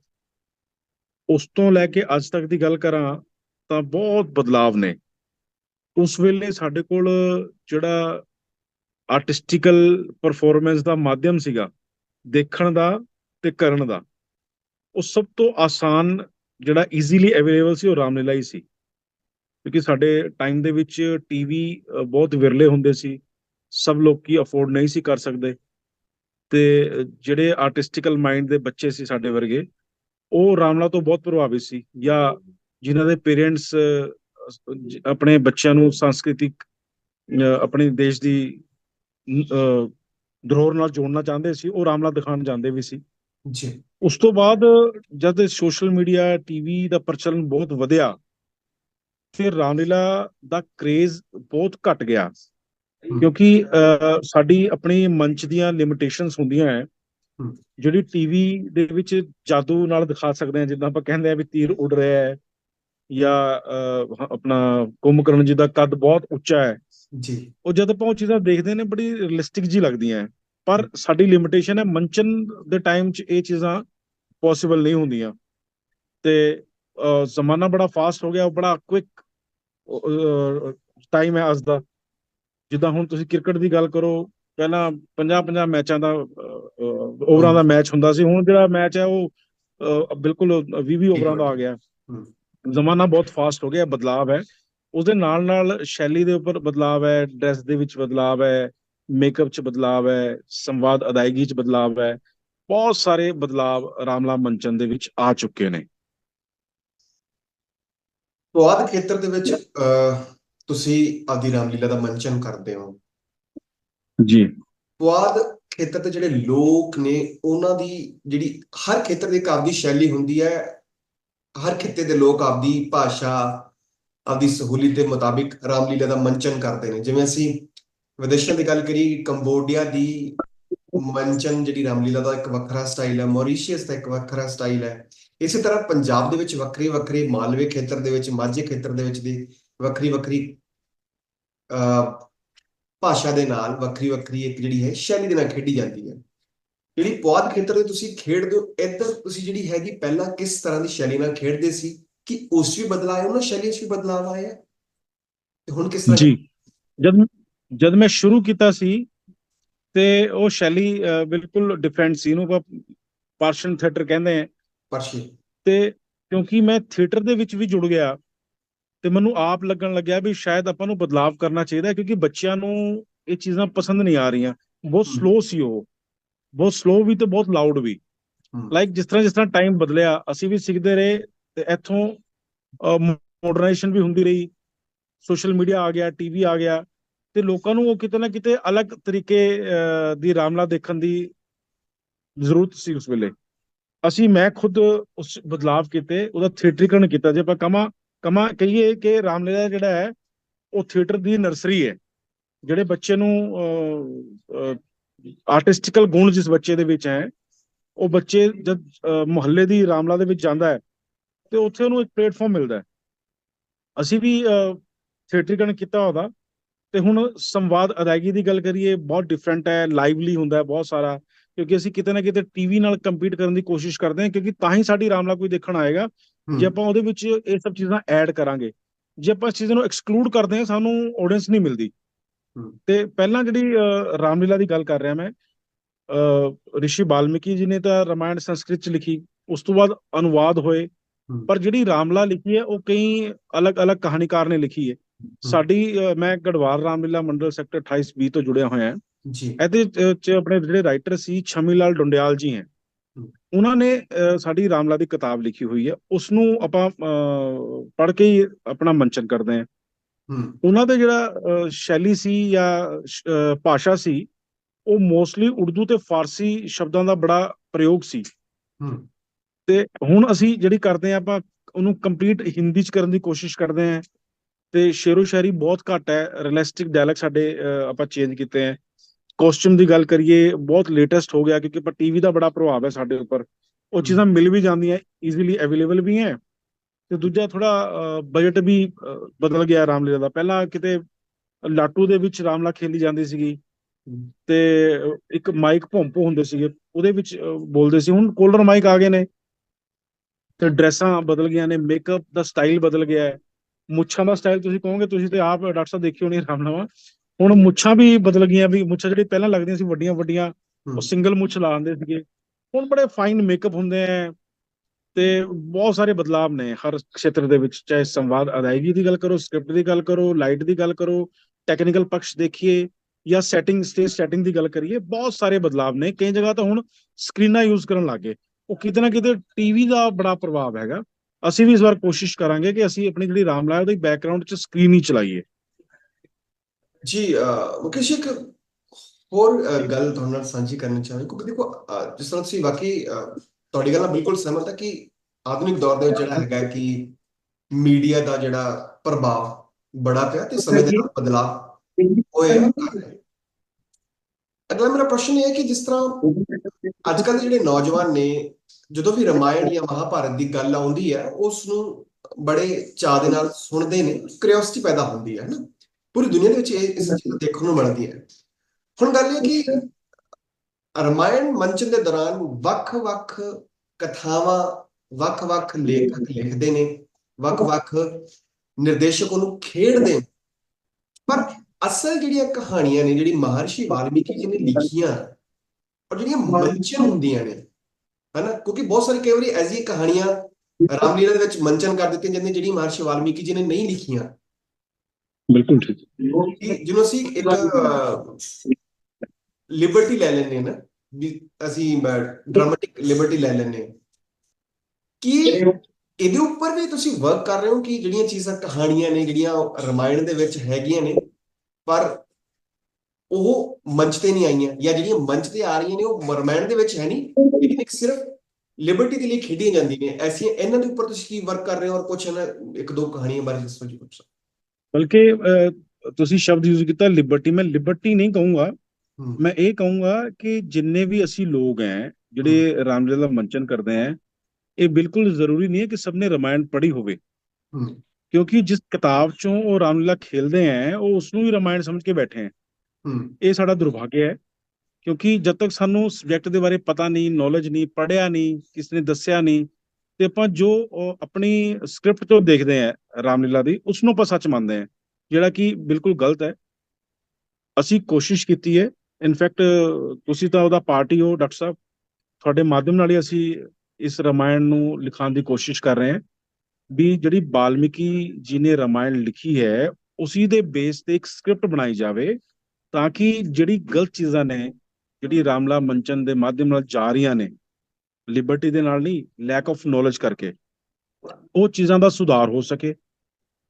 ਉਸ ਤੋਂ ਲੈ ਕੇ ਅੱਜ ਤੱਕ ਦੀ ਗੱਲ ਕਰਾਂ ਤਾਂ ਬਹੁਤ ਬਦਲਾਵ ਨੇ। ਉਸ ਵੇਲੇ ਸਾਡੇ ਕੋਲ ਜਿਹੜਾ ਆਰਟਿਸਟੀਕਲ ਪਰਫਾਰਮੈਂਸ ਦਾ ਮਾਧਿਅਮ ਸੀਗਾ, ਦੇਖਣ ਦਾ ਤੇ ਕਰਨ ਦਾ, ਉਹ ਸਭ ਤੋਂ ਆਸਾਨ ਜਿਹੜਾ ਈਜ਼ੀਲੀ ਅਵੇਲੇਬਲ ਸੀ ਉਹ ਰਾਮਲੀਲਾ ਹੀ ਸੀ। ਕਿਉਂਕਿ ਸਾਡੇ ਟਾਈਮ ਦੇ ਵਿੱਚ ਟੀਵੀ ਬਹੁਤ ਵਿਰਲੇ ਹੁੰਦੇ ਸੀ, ਸਭ ਲੋਕੀ ਅਫੋਰਡ ਨਹੀਂ ਸੀ ਕਰ ਸਕਦੇ। ਤੇ ਜਿਹੜੇ ਆਰਟਿਸਟੀਕਲ ਮਾਈਂਡ ਦੇ ਬੱਚੇ ਸੀ ਸਾਡੇ ਵਰਗੇ ਉਹ ਰਾਮਲਾ ਤੋਂ ਬਹੁਤ ਪ੍ਰਭਾਵਿਤ ਸੀ ਜਾਂ ਜਿਨ੍ਹਾਂ ਦੇ ਪੇਰੈਂਟਸ ਆਪਣੇ ਬੱਚਿਆਂ ਨੂੰ ਸੰਸਕ੍ਰਿਤਿਕ ਆਪਣੇ ਦੇਸ਼ ਦੀ ਧਰੋਹਰ ਨਾਲ ਜੋੜਨਾ ਚਾਹੁੰਦੇ ਸੀ ਉਹ ਰਾਮਲਾ ਦਿਖਾਉਣ ਜਾਂਦੇ ਵੀ ਸੀ ਜੀ ਉਸ ਤੋਂ ਬਾਅਦ ਜਦ ਸੋਸ਼ਲ ਮੀਡੀਆ ਟੀਵੀ ਦਾ ਪ੍ਰਚਲਨ ਬਹੁਤ ਵਧਿਆ ਫਿਰ ਰਾਮਲੀਲਾ ਦਾ ਕ੍ਰੇਜ਼ ਬਹੁਤ ਘਟ ਗਿਆ ਕਿਉਂਕਿ ਸਾਡੀ ਆਪਣੀ ਮੰਚ ਦੀਆਂ ਲਿਮਿਟੇਸ਼ਨਸ ਹੁੰਦੀਆਂ ਹੈ। ਜਿਹੜੀ ਟੀਵੀ ਦੇ ਵਿੱਚ ਜਾਦੂ ਨਾਲ ਦਿਖਾ ਸਕਦੇ ਆ ਜਿੱਦਾਂ ਆਪਾਂ ਕਹਿੰਦੇ ਆ ਵੀ ਤੀਰ ਉੱਡ ਰਿਹਾ ਹੈ ਜਾਂ ਆਪਣਾ ਕੁੰਭਕਰਨ ਜੀ ਦਾ ਕੱਦ ਬਹੁਤ ਉੱਚਾ ਹੈ। ਜੀ। ਉਹ ਜਦ ਆਪਾਂ ਉਹ ਚੀਜ਼ਾਂ ਦੇਖਦੇ ਨੇ ਬੜੀ ਰੀਅਲਿਸਟਿਕ ਜੀ ਲੱਗਦੀਆਂ ਪਰ ਸਾਡੀ ਲਿਮਿਟੇਸ਼ਨ ਹੈ ਮੰਚਨ ਦੇ ਟਾਈਮ 'ਚ ਇਹ ਚੀਜ਼ਾਂ ਪੋਸੀਬਲ ਨਹੀਂ ਹੁੰਦੀਆਂ। ਤੇ ਜ਼ਮਾਨਾ ਬੜਾ ਫਾਸਟ ਹੋ ਗਿਆ ਬੜਾ ਕੁਇਕ ਟਾਈਮ ਹੈ ਅੱਜ ਦਾ। ਜਿੱਦਾਂ ਹੁਣ ਤੁਸੀਂ ਕ੍ਰਿਕਟ ਦੀ ਗੱਲ ਕਰੋ ਪਹਿਲਾਂ 50 50 ਮੈਚਾਂ ਦਾ ਓਵਰਾਂ ਦਾ ਮੈਚ ਹੁੰਦਾ ਸੀ। ਹੁਣ ਜਿਹੜਾ ਮੈਚ ਹੈ ਉਹ ਬਿਲਕੁਲ 20 20 ਓਵਰਾਂ ਦਾ ਆ ਗਿਆ। ਜ਼ਮਾਨਾ ਬਹੁਤ ਫਾਸਟ ਹੋ ਗਿਆ ਬਦਲਾਵ ਹੈ। ਉਹਦੇ ਨਾਲ ਨਾਲ ਸ਼ੈਲੀ ਦੇ ਉੱਪਰ ਬਦਲਾਵ ਹੈ ਡਰੈਸ ਦੇ ਵਿੱਚ ਬਦਲਾਵ ਹੈ ਮੇਕਅਪ 'ਚ ਬਦਲਾਵ ਹੈ ਸੰਵਾਦ ਅਦਾਇਗੀ 'ਚ ਬਦਲਾਵ ਹੈ। ਬਹੁਤ ਸਾਰੇ ਬਦਲਾਵ ਰਾਮਲਾ ਮੰਚਨ ਦੇ ਵਿੱਚ ਆ ਚੁੱਕੇ ਨੇ। ਪੁਆਧ ਖੇਤਰ ਦੇ ਵਿੱਚ ਤੁਸੀਂ ਆਦੀ ਰਾਮਲੀਲਾ ਦਾ ਮੰਚਨ ਕਰਦੇ ਹੋ। ਜੀ। ਪੁਆਧ ਖੇਤਰ ਦੇ ਜਿਹੜੇ ਲੋਕ ਨੇ, ਉਹਨਾਂ ਦੀ ਜਿਹੜੀ ਹਰ ਖੇਤਰ ਦੀ ਇੱਕ ਆਪਦੀ ਸ਼ੈਲੀ ਹੁੰਦੀ ਹੈ, ਹਰ ਖਿੱਤੇ ਦੇ ਲੋਕ ਆਪਦੀ ਭਾਸ਼ਾ, ਆਪਦੀ ਸਹੂਲੀਅਤ ਦੇ ਮੁਤਾਬਿਕ ਰਾਮਲੀਲਾ ਦਾ ਮੰਚਨ ਕਰਦੇ ਨੇ। ਜਿਵੇਂ ਅਸੀਂ ਵਿਦੇਸ਼ਾਂ ਦੀ ਗੱਲ ਕਰੀ ਕੰਬੋਡੀਆ ਦੀ ਮੰਚਨ ਜਿਹੜੀ ਰਾਮਲੀਲਾ ਦਾ ਇੱਕ ਵੱਖਰਾ ਸਟਾਈਲ ਹੈ, ਮੌਰੀਸ਼ੀਅਸ ਦਾ ਇੱਕ ਵੱਖਰਾ ਸਟਾਈਲ ਹੈ। ਇਸੇ ਤਰ੍ਹਾਂ ਪੰਜਾਬ ਦੇ ਵਿੱਚ ਵੱਖਰੇ ਵੱਖਰੇ ਮਾਲਵੇ ਖੇਤਰ ਦੇ ਵਿੱਚ, ਮਾਝੇ ਖੇਤਰ ਦੇ ਵਿੱਚ ਦੀ ਵੱਖਰੀ ਵੱਖਰੀ, ਅਹ ਭਾਸ਼ਾ ਦੇ ਨਾਲ ਵੱਖਰੀ ਵੱਖਰੀ ਇੱਕ ਜਿਹੜੀ ਹੈ ਸ਼ੈਲੀ ਦੇ ਨਾਲ ਖੇਡੀ ਜਾਂਦੀ ਹੈ। ਜਿਹੜੀ ਪੁਆਧ ਖੇਤਰ ਦੇ ਤੁਸੀਂ ਖੇਡਦੇ ਹੋ ਇੱਧਰ ਤੁਸੀਂ ਜਿਹੜੀ ਹੈਗੀ ਪਹਿਲਾਂ ਕਿਸ ਤਰ੍ਹਾਂ ਦੀ ਸ਼ੈਲੀ ਨਾਲ ਖੇਡਦੇ ਸੀ? ਕਿ ਉਸ ਵੀ ਬਦਲਾਅ ਆਇਆ ਉਹਨਾਂ ਸ਼ੈਲੀ 'ਚ ਵੀ ਬਦਲਾਅ ਆਇਆ? ਤੇ ਹੁਣ ਕਿਸ ਤਰ੍ਹਾਂ ਜੀ। ਜਦ ਜਦ ਮੈਂ ਸ਼ੁਰੂ ਕੀਤਾ ਸੀ ਤੇ ਉਹ ਸ਼ੈਲੀ ਬਿਲਕੁਲ ਡਿਫਰੈਂਟ ਸੀ। ਇਹਨੂੰ ਪਾਰਸ਼ਨ ਥੀਏਟਰ ਕਹਿੰਦੇ ਆ ਪਰਸ਼ੀ ਤੇ ਕਿਉਂਕਿ ਮੈਂ ਥੀਏਟਰ ਦੇ ਵਿੱਚ ਵੀ ਜੁੜ ਗਿਆ ਤੇ ਮੈਨੂੰ ਆਪ ਲੱਗਣ ਲੱਗਿਆ ਵੀ ਸ਼ਾਇਦ ਆਪਾਂ ਨੂੰ ਬਦਲਾਵ ਕਰਨਾ ਚਾਹੀਦਾ ਕਿਉਂਕਿ ਬੱਚਿਆਂ ਨੂੰ ਇਹ ਚੀਜ਼ਾਂ ਪਸੰਦ ਨਹੀਂ ਆ ਰਹੀਆਂ। ਬਹੁਤ। ਸਲੋ ਸੀ ਉਹ। ਬਹੁਤ ਸਲੋ ਵੀ ਤੇ ਬਹੁਤ ਲਾਊਡ ਵੀ। ਲਾਈਕ ਜਿਸ ਤਰ੍ਹਾਂ ਜਿਸ ਤਰ੍ਹਾਂ ਟਾਈਮ ਬਦਲਿਆ ਅਸੀਂ ਵੀ ਸਿੱਖਦੇ ਰਹੇ ਤੇ ਇੱਥੋਂ ਮਾਡਰਨਾਈਜੇਸ਼ਨ ਵੀ ਹੁੰਦੀ ਰਹੀ। ਸੋਸ਼ਲ ਮੀਡੀਆ ਆ ਗਿਆ ਟੀਵੀ ਆ ਗਿਆ। ਤੇ ਲੋਕਾਂ ਨੂੰ ਉਹ ਕਿਤੇ ਨਾ ਕਿਤੇ ਅਲੱਗ ਤਰੀਕੇ ਦੀ ਰਾਮਲਾ ਦੇਖਣ ਦੀ ਜ਼ਰੂਰਤ ਸੀ ਉਸ ਵੇਲੇ। ਅਸੀਂ ਮੈਂ ਖੁਦ ਉਸ ਬਦਲਾਵ ਕੀਤੇ ਉਹਦਾ ਥੀਏਟਰੀਕਰਨ ਕੀਤਾ। ਜੇ ਆਪਾਂ ਕਮਾ ਕਮਾ ਕਹੀਏ ਕਿ ਰਾਮਲੀਲਾ ਜਿਹੜਾ ਹੈ, ਉਹ ਥੀਏਟਰ ਦੀ ਨਰਸਰੀ ਹੈ, ਜਿਹੜੇ ਬੱਚੇ ਨੂੰ ਆਰਟਿਸਟੀਕਲ ਗੁਣ ਜਿਸ ਬੱਚੇ ਦੇ ਵਿੱਚ ਹੈ, ਉਹ ਬੱਚੇ ਜਦ ਮੁਹੱਲੇ ਦੀ ਰਾਮਲਾ ਦੇ ਵਿੱਚ ਜਾਂਦਾ ਹੈ, ਤੇ ਉੱਥੇ ਉਹਨੂੰ ਇੱਕ ਪਲੇਟਫਾਰਮ ਮਿਲਦਾ ਹੈ। ਅਸੀਂ ਵੀ ਥੀਏਟਰੀਕਰਨ ਕੀਤਾ ਉਹਦਾ, ਤੇ ਹੁਣ ਸੰਵਾਦ ਅਦਾਇਗੀ ਦੀ ਗੱਲ ਕਰੀਏ, ਬਹੁਤ ਡਿਫਰੈਂਟ ਹੈ ਲਾਈਵਲੀ ਹੁੰਦਾ ਹੈ, ਬਹੁਤ ਸਾਰਾ, ਕਿਉਂਕਿ ਅਸੀਂ ਕਿਤੇ ਨਾ ਕਿਤੇ ਟੀਵੀ ਨਾਲ ਕੰਪੀਟ ਕਰਨ ਦੀ ਕੋਸ਼ਿਸ਼ ਕਰਦੇ ਹਾਂ, ਕਿਉਂਕਿ ਤਾਂ ਹੀ ਸਾਡੀ ਰਾਮਲਾ ਕੋਈ ਦੇਖਣ ਆਏਗਾ ਜੇ ਆਪਾਂ ਉਹਦੇ ਵਿੱਚ ਇਹ ਸਭ ਚੀਜ਼ਾਂ ਐਡ ਕਰਾਂਗੇ ਜੇ ਆਪਾਂ ਇਸ ਚੀਜ਼ਾਂ ਨੂੰ ਐਕਸਕਲੂਡ ਕਰਦੇ ਹਾਂ ਸਾਨੂੰ ਆਡੀਅנס ਨਹੀਂ ਮਿਲਦੀ। ਤੇ ਪਹਿਲਾਂ ਜਿਹੜੀ ਰਾਮਲੀਲਾ ਦੀ ਗੱਲ ਕਰ ਰਿਹਾ ਮੈਂ ਰਿਸ਼ੀ ਬਾਲਮੀਕੀ ਜੀ ਨੇ ਤਾਂ ਰਾਮਾਇਣ ਸੰਸਕ੍ਰਿਤ ਚ ਲਿਖੀ ਉਸ ਤੋਂ ਬਾਅਦ ਅਨੁਵਾਦ ਹੋਏ। ਪਰ ਜਿਹੜੀ ਰਾਮਲਾ ਲਿਖੀ ਹੈ ਉਹ ਕਈ ਅਲੱਗ-ਅਲੱਗ ਕਹਾਣੀਕਾਰ ਨੇ ਲਿਖੀ ਹੈ। ਸਾਡੀ ਮੈਂ ਗੜਵਾਲ ਰਾਮਲੀਲਾ ਮੰਡਲ ਸੈਕਟਰ 28 ਬੀ ਤੋਂ ਜੁੜਿਆ ਹੋਇਆ ਹਾਂ। ਜੀ। ਇਹਦੇ ਚ- ਆਪਣੇ ਜਿਹੜੇ ਰਾਈਟਰ ਸੀ ਛਮੀ ਲਾਲ ਡੁੰਡਿਆਲ ਜੀ ਹੈ। ਉਹਨਾਂ ਨੇ ਸਾਡੀ ਰਾਮਲਾ ਦੀ ਕਿਤਾਬ ਲਿਖੀ ਹੋਈ ਹੈ। ਉਸ ਨੂੰ ਆਪਾਂ ਪੜ੍ਹ ਕੇ ਹੀ ਆਪਣਾ ਮੰਚਨ ਕਰਦੇ ਹਾਂ। ਉਹਨਾਂ ਦੇ ਜਿਹੜਾ ਸ਼ੈਲੀ ਸੀ ਜਾਂ ਭਾਸ਼ਾ ਸੀ ਉਹ ਮੋਸਟਲੀ ਉਰਦੂ ਤੇ ਫਾਰਸੀ ਸ਼ਬਦਾਂ ਦਾ ਬੜਾ ਪ੍ਰਯੋਗ ਸੀ। ਤੇ ਹੁਣ ਅਸੀਂ ਜਿਹੜੀ ਕਰਦੇ ਹਾਂ ਆਪਾਂ ਉਹਨੂੰ ਕੰਪਲੀਟ ਹਿੰਦੀ ਚ ਕਰਨ ਦੀ ਕੋਸ਼ਿਸ਼ ਕਰਦੇ ਹਾਂ। ਤੇ ਸ਼ੇਰੋ ਸ਼ਾਇਰੀ ਬਹੁਤ ਘੱਟ ਹੈ। ਰਿਅਲਿਸਟਿਕ ਡਾਇਲੌਗ ਸਾਡੇ ਆਪਾਂ ਚੇਂਜ ਕੀਤੇ ਹੈ। ਕਾਸਟਿਊਮ ਦੀ ਗੱਲ ਕਰੀਏ ਬਹੁਤ ਲੇਟੈਸਟ ਹੋ ਗਿਆ ਕਿਉਂਕਿ ਪਰ ਟੀਵੀ ਦਾ ਬੜਾ ਪ੍ਰਭਾਵ ਹੈ ਸਾਡੇ ਉੱਪਰ। ਉਹ ਚੀਜ਼ਾਂ ਮਿਲ ਵੀ ਜਾਂਦੀਆਂ ਈਜ਼ੀਲੀ ਅਵੇਲੇਬਲ ਵੀ ਹੈ। ਤੇ ਦੂਜਾ ਥੋੜਾ ਬਜਟ ਵੀ ਬਦਲ ਗਿਆ ਰਾਮਲੀਲਾ ਦਾ। ਪਹਿਲਾਂ ਕਿਤੇ ਲਾਟੂ ਦੇ ਵਿੱਚ ਰਾਮਲਾ ਖੇਲੀ ਜਾਂਦੀ ਸੀਗੀ। ਤੇ ਇੱਕ ਮਾਈਕ ਭੌਂਪੋ ਹੁੰਦੇ ਸੀਗੇ ਉਹਦੇ ਵਿੱਚ ਬੋਲਦੇ ਸੀ। ਹੁਣ ਕੋਲਰ ਮਾਈਕ ਆ ਗਏ ਨੇ। ਤੇ ਡਰੈਸਾਂ ਬਦਲ ਗਈਆਂ ਨੇ ਮੇਕਅਪ ਦਾ ਸਟਾਈਲ ਬਦਲ ਗਿਆ ਹੈ। ਮੁੱਛਾਂ ਦਾ ਸਟਾਈਲ ਤੁਸੀਂ ਕਹੋਗੇ ਤੁਸੀਂ ਤੇ ਆਪ ਡਾਕਟਰ ਸਾਹਿਬ ਦੇਖਿਓ ਨਹੀਂ ਰਾਮਨਾਵਾ ਹੁਣ ਮੁੱਛਾਂ ਵੀ ਬਦਲ ਗਈਆਂ ਵੀ ਮੁੱਛਾਂ ਜਿਹੜੀ ਪਹਿਲਾਂ ਲੱਗਦੀਆਂ ਸੀ ਵੱਡੀਆਂ ਵੱਡੀਆਂ। ਉਹ ਸਿੰਗਲ ਮੁੱਛ ਲਾ ਦਿੰਦੇ ਸੀਗੇ। ਹੁਣ ਬੜੇ ਫਾਈਨ ਮੇਕਅਪ ਹੁੰਦੇ ਆ ਤੇ ਬਹੁਤ ਸਾਰੇ ਬਦਲਾਵ ਨੇ ਹਰ ਖੇਤਰ ਦੇ ਵਿੱਚ ਚਾਹੇ ਸੰਵਾਦ ਅਦਾਇਗੀ ਦੀ ਗੱਲ ਕਰੋ ਸਕ੍ਰਿਪਟ ਦੀ ਗੱਲ ਕਰੋ ਲਾਈਟ ਦੀ ਗੱਲ ਕਰੋ ਟੈਕਨੀਕਲ ਪੱਖ ਦੇਖੀਏ ਜਾਂ ਸੈਟਿੰਗ ਸਟੇਜ ਸੈਟਿੰਗ ਦੀ ਗੱਲ ਕਰੀਏ ਬਹੁਤ ਸਾਰੇ ਬਦਲਾਵ ਨੇ। ਕਈ ਜਗ੍ਹਾ ਤਾਂ ਹੁਣ ਸਕਰੀਨਾਂ ਯੂਜ਼ ਕਰਨ ਲੱਗੇ ਉਹ ਕਿਤੇ ਨਾ ਕਿਤੇ ਟੀਵੀ ਦਾ ਬੜਾ ਪ੍ਰਭਾਵ ਹੈਗਾ। ਅਸੀਂ ਵੀ ਇਸ ਵਾਰ ਕੋਸ਼ਿਸ਼ ਕਰਾਂਗੇ ਕਿ ਅਸੀਂ ਆਪਣੀ ਜਿਹੜੀ ਰਾਮਲਾਲ ਦੀ ਬੈਕਗ੍ਰਾਉਂਡ 'ਚ ਸਕਰੀਨ ਹੀ ਚਲਾਈਏ। ਜੀ ਅਹ, ਮੁਕੇਸ਼ ਇੱਕ ਹੋਰ ਅਹ, ਗੱਲ ਤੁਹਾਡੇ ਨਾਲ ਸਾਂਝੀ ਕਰਨੀ ਚਾਹਾਂਗਾ ਕਿਉਂਕਿ ਦੇਖੋ ਅਹ, ਜਿਸ ਤਰ੍ਹਾਂ ਤੁਸੀਂ ਵਾਕਈ ਅਹ, ਤੁਹਾਡੀ ਗੱਲ ਨਾਲ ਬਿਲਕੁਲ ਸਹਿਮਤ ਹਾਂ ਕਿ ਆਧੁਨਿਕ ਦੌਰ ਦੇ ਵਿੱਚ ਜਿਹੜਾ ਹੈਗਾ ਹੈ ਕਿ ਮੀਡੀਆ ਦਾ ਜਿਹੜਾ ਪ੍ਰਭਾਵ ਬੜਾ ਪਿਆ ਤੇ ਸਮੇਂ ਦੇ ਨਾਲ ਬਦਲਾਅ ਹੋਏ ਅਗਲਾ ਮੇਰਾ ਪ੍ਰਸ਼ਨ ਇਹ ਹੈ ਕਿ ਜਿਸ ਤਰ੍ਹਾਂ ਅੱਜ ਕੱਲ੍ਹ ਦੇ ਜਿਹੜੇ ਨੌਜਵਾਨ ਨੇ ਜਦੋਂ ਵੀ ਰਾਮਾਇਣ ਜਾਂ ਮਹਾਭਾਰਤ ਦੀ ਗੱਲ ਆਉਂਦੀ ਹੈ ਉਸ ਨੂੰ ਬੜੇ ਚਾਅ ਦੇ ਨਾਲ ਸੁਣਦੇ ਨੇ ਕਿਉਰਿਓਸਿਟੀ ਪੈਦਾ ਹੁੰਦੀ ਹੈ ਨਾ? ਪੂਰੀ ਦੁਨੀਆ ਦੇ ਵਿੱਚ ਇਹ ਇਸ ਚੀਜ਼ ਨੂੰ ਦੇਖਣ ਨੂੰ ਮਿਲਦੀ ਹੈ। ਹੁਣ ਗੱਲ ਇਹ ਕਿ ਰਾਮਾਇਣ ਮੰਚਨ ਦੇ ਦੌਰਾਨ ਵੱਖ-ਵੱਖ ਕਥਾਵਾਂ ਵੱਖ-ਵੱਖ ਲੇਖਕ ਲਿਖਦੇ ਨੇ ਵੱਖ-ਵੱਖ ਨਿਰਦੇਸ਼ਕ ਉਹਨੂੰ ਖੇਡਦੇ ਪਰ ਅਸਲ ਜਿਹੜੀਆਂ ਕਹਾਣੀਆਂ ਨੇ ਜਿਹੜੀ ਮਹਰਸ਼ੀ ਵਾਲਮੀਕੀ ਜੀ ਨੇ ਲਿਖੀਆਂ ਔਰ ਜਿਹੜੀਆਂ ਮੰਚਨ ਹੁੰਦੀਆਂ ਨੇ ਹਨਾ? ਕਿਉਂਕਿ ਬਹੁਤ ਸਾਰੀ ਕਈ ਵਾਰੀ ਐਸੀ ਕਹਾਣੀਆਂ ਰਾਮਲੀਲਾ ਦੇ ਵਿੱਚ ਮੰਚਨ ਕਰ ਦਿੱਤੀਆਂ ਜਾਂਦੀਆਂ ਜਿਹੜੀ ਮਹਰਸ਼ੀ ਵਾਲਮੀਕੀ ਜੀ ਨੇ ਨਹੀਂ ਲਿਖੀਆਂ। ਬਿਲਕੁਲ ਠੀਕ। ਜਿਹਨੂੰ ਅਸੀਂ ਇੱਕ ਲਿਬਰਟੀ ਲੈ ਲੈਂਦੇ ਨਾ, ਵੀ ਅਸੀਂ ਡਰਾਮੈਟਿਕ ਲਿਬਰਟੀ ਲੈ ਲੈਂਦੇ ਕਿ ਇਹਦੇ ਉੱਪਰ ਵੀ ਤੁਸੀਂ ਵਰਕ ਕਰ ਰਹੇ ਹੋ ਕਿ ਜਿਹੜੀਆਂ ਚੀਜ਼ਾਂ ਕਹਾਣੀਆਂ ਨੇ, ਜਿਹੜੀਆਂ ਰਾਮਾਇਣ ਦੇ ਵਿੱਚ ਹੈਗੀਆਂ ਨੇ, ਪਰ ਉਹ ਮੰਚ ਤੇ ਨਹੀਂ ਆਈਆਂ, ਜਾਂ ਜਿਹੜੀਆਂ ਮੰਚ ਤੇ ਆ ਰਹੀਆਂ ਨੇ, ਉਹ ਰਾਮਾਇਣ ਦੇ ਵਿੱਚ ਹੈ ਨਹੀਂ ਲੇਕਿਨ ਇੱਕ ਸਿਰਫ ਲਿਬਰਟੀ ਦੇ ਲਈ ਖੇਡੀਆਂ ਜਾਂਦੀਆਂ ਨੇ। ਐਸੀਆਂ ਇਹਨਾਂ ਦੇ ਉੱਪਰ ਤੁਸੀਂ ਕੀ ਵਰਕ ਕਰ ਰਹੇ ਹੋ, ਔਰ ਕੁਝ ਇਹਨਾਂ ਇੱਕ ਦੋ ਕਹਾਣੀਆਂ ਬਾਰੇ ਦੱਸੋ ਜੀ ਕੁਝ ਬਲਕਿ ਤੁਸੀਂ ਸ਼ਬਦ ਯੂਜ਼ ਕੀਤਾ ਲਿਬਰਟੀ ਮੈਂ ਲਿਬਰਟੀ ਨਹੀਂ ਕਹੂੰਗਾ। ਹੂੰ। ਮੈਂ ਇਹ ਕਹੂੰਗਾ ਕਿ ਜਿੰਨੇ ਵੀ ਅਸੀਂ ਲੋਕ ਹੈ। ਜਿਹੜੇ ਰਾਮਲੀਲਾ ਦਾ ਮੰਚਨ ਕਰਦੇ ਹੈ ਇਹ ਬਿਲਕੁਲ ਜ਼ਰੂਰੀ ਨਹੀਂ ਹੈ ਕਿ ਸਭ ਨੇ ਰਾਮਾਇਣ ਪੜ੍ਹੀ ਹੋਵੇ। ਹੂੰ। ਕਿਉਂਕਿ ਜਿਸ ਕਿਤਾਬ ਚੋਂ ਉਹ ਰਾਮਲੀਲਾ ਖੇਲਦੇ ਹੈ ਉਹ ਉਸ ਨੂੰ ਵੀ ਰਾਮਾਇਣ ਸਮਝ ਕੇ ਬੈਠੇ ਹੈ ਹੂੰ। ਇਹ ਸਾਡਾ ਦੁਰਭਾਗਿਆ ਹੈ ਕਿਉਂਕਿ ਜਦ ਤੱਕ ਸਾਨੂੰ ਸਬਜੈਕਟ ਦੇ ਬਾਰੇ ਪਤਾ ਨਹੀਂ ਨੌਲੇਜ ਨਹੀਂ ਪੜ੍ਹਿਆ ਨਹੀਂ ਕਿਸ ਨੇ ਦੱਸਿਆ ਨਹੀਂ ਤੇ ਆਪਾਂ ਜੋ ਉਹ ਆਪਣੀ ਸਕ੍ਰਿਪਟ ਤੋਂ ਦੇਖਦੇ ਆ ਰਾਮਲੀਲਾ ਦੀ ਉਸ ਨੂੰ ਆਪਾਂ ਸੱਚ ਮੰਨਦੇ ਆ ਜਿਹੜਾ ਕਿ ਬਿਲਕੁਲ ਗਲਤ ਹੈ। ਅਸੀਂ ਕੋਸ਼ਿਸ਼ ਕੀਤੀ ਹੈ ਇਨਫੈਕਟ ਤੁਸੀਂ ਤਾਂ ਉਹਦਾ ਪਾਰਟੀ ਹੋ ਡਾਕਟਰ ਸਾਹਿਬ। ਤੁਹਾਡੇ ਮਾਧਿਅਮ ਨਾਲ ਹੀ ਅਸੀਂ ਇਸ ਰਮਾਇਣ ਨੂੰ ਲਿਖਾਉਣ ਦੀ ਕੋਸ਼ਿਸ਼ ਕਰ ਰਹੇ ਹਾਂ, ਵੀ ਜਿਹੜੀ ਬਾਲਮੀਕੀ ਜੀ ਨੇ ਰਾਮਾਇਣ ਲਿਖੀ ਹੈ, ਉਸੇ ਦੇ ਬੇਸ ਤੇ ਇੱਕ ਸਕ੍ਰਿਪਟ ਬਣਾਈ ਜਾਵੇ, ਤਾਂ ਕਿ ਜਿਹੜੀ ਗਲਤ ਚੀਜ਼ਾਂ ਨੇ, ਜਿਹੜੀ ਰਾਮਲਾ ਮੰਚਨ ਦੇ ਮਾਧਿਅਮ ਨਾਲ ਜਾ ਰਹੀਆਂ ਨੇ ਲਿਬਰਟੀ ਦੇ ਨਾਲ ਨਹੀਂ ਲੈਕ ਆਫ ਨੌਲੇਜ ਕਰਕੇ। ਉਹ ਚੀਜ਼ਾਂ ਦਾ ਸੁਧਾਰ ਹੋ ਸਕੇ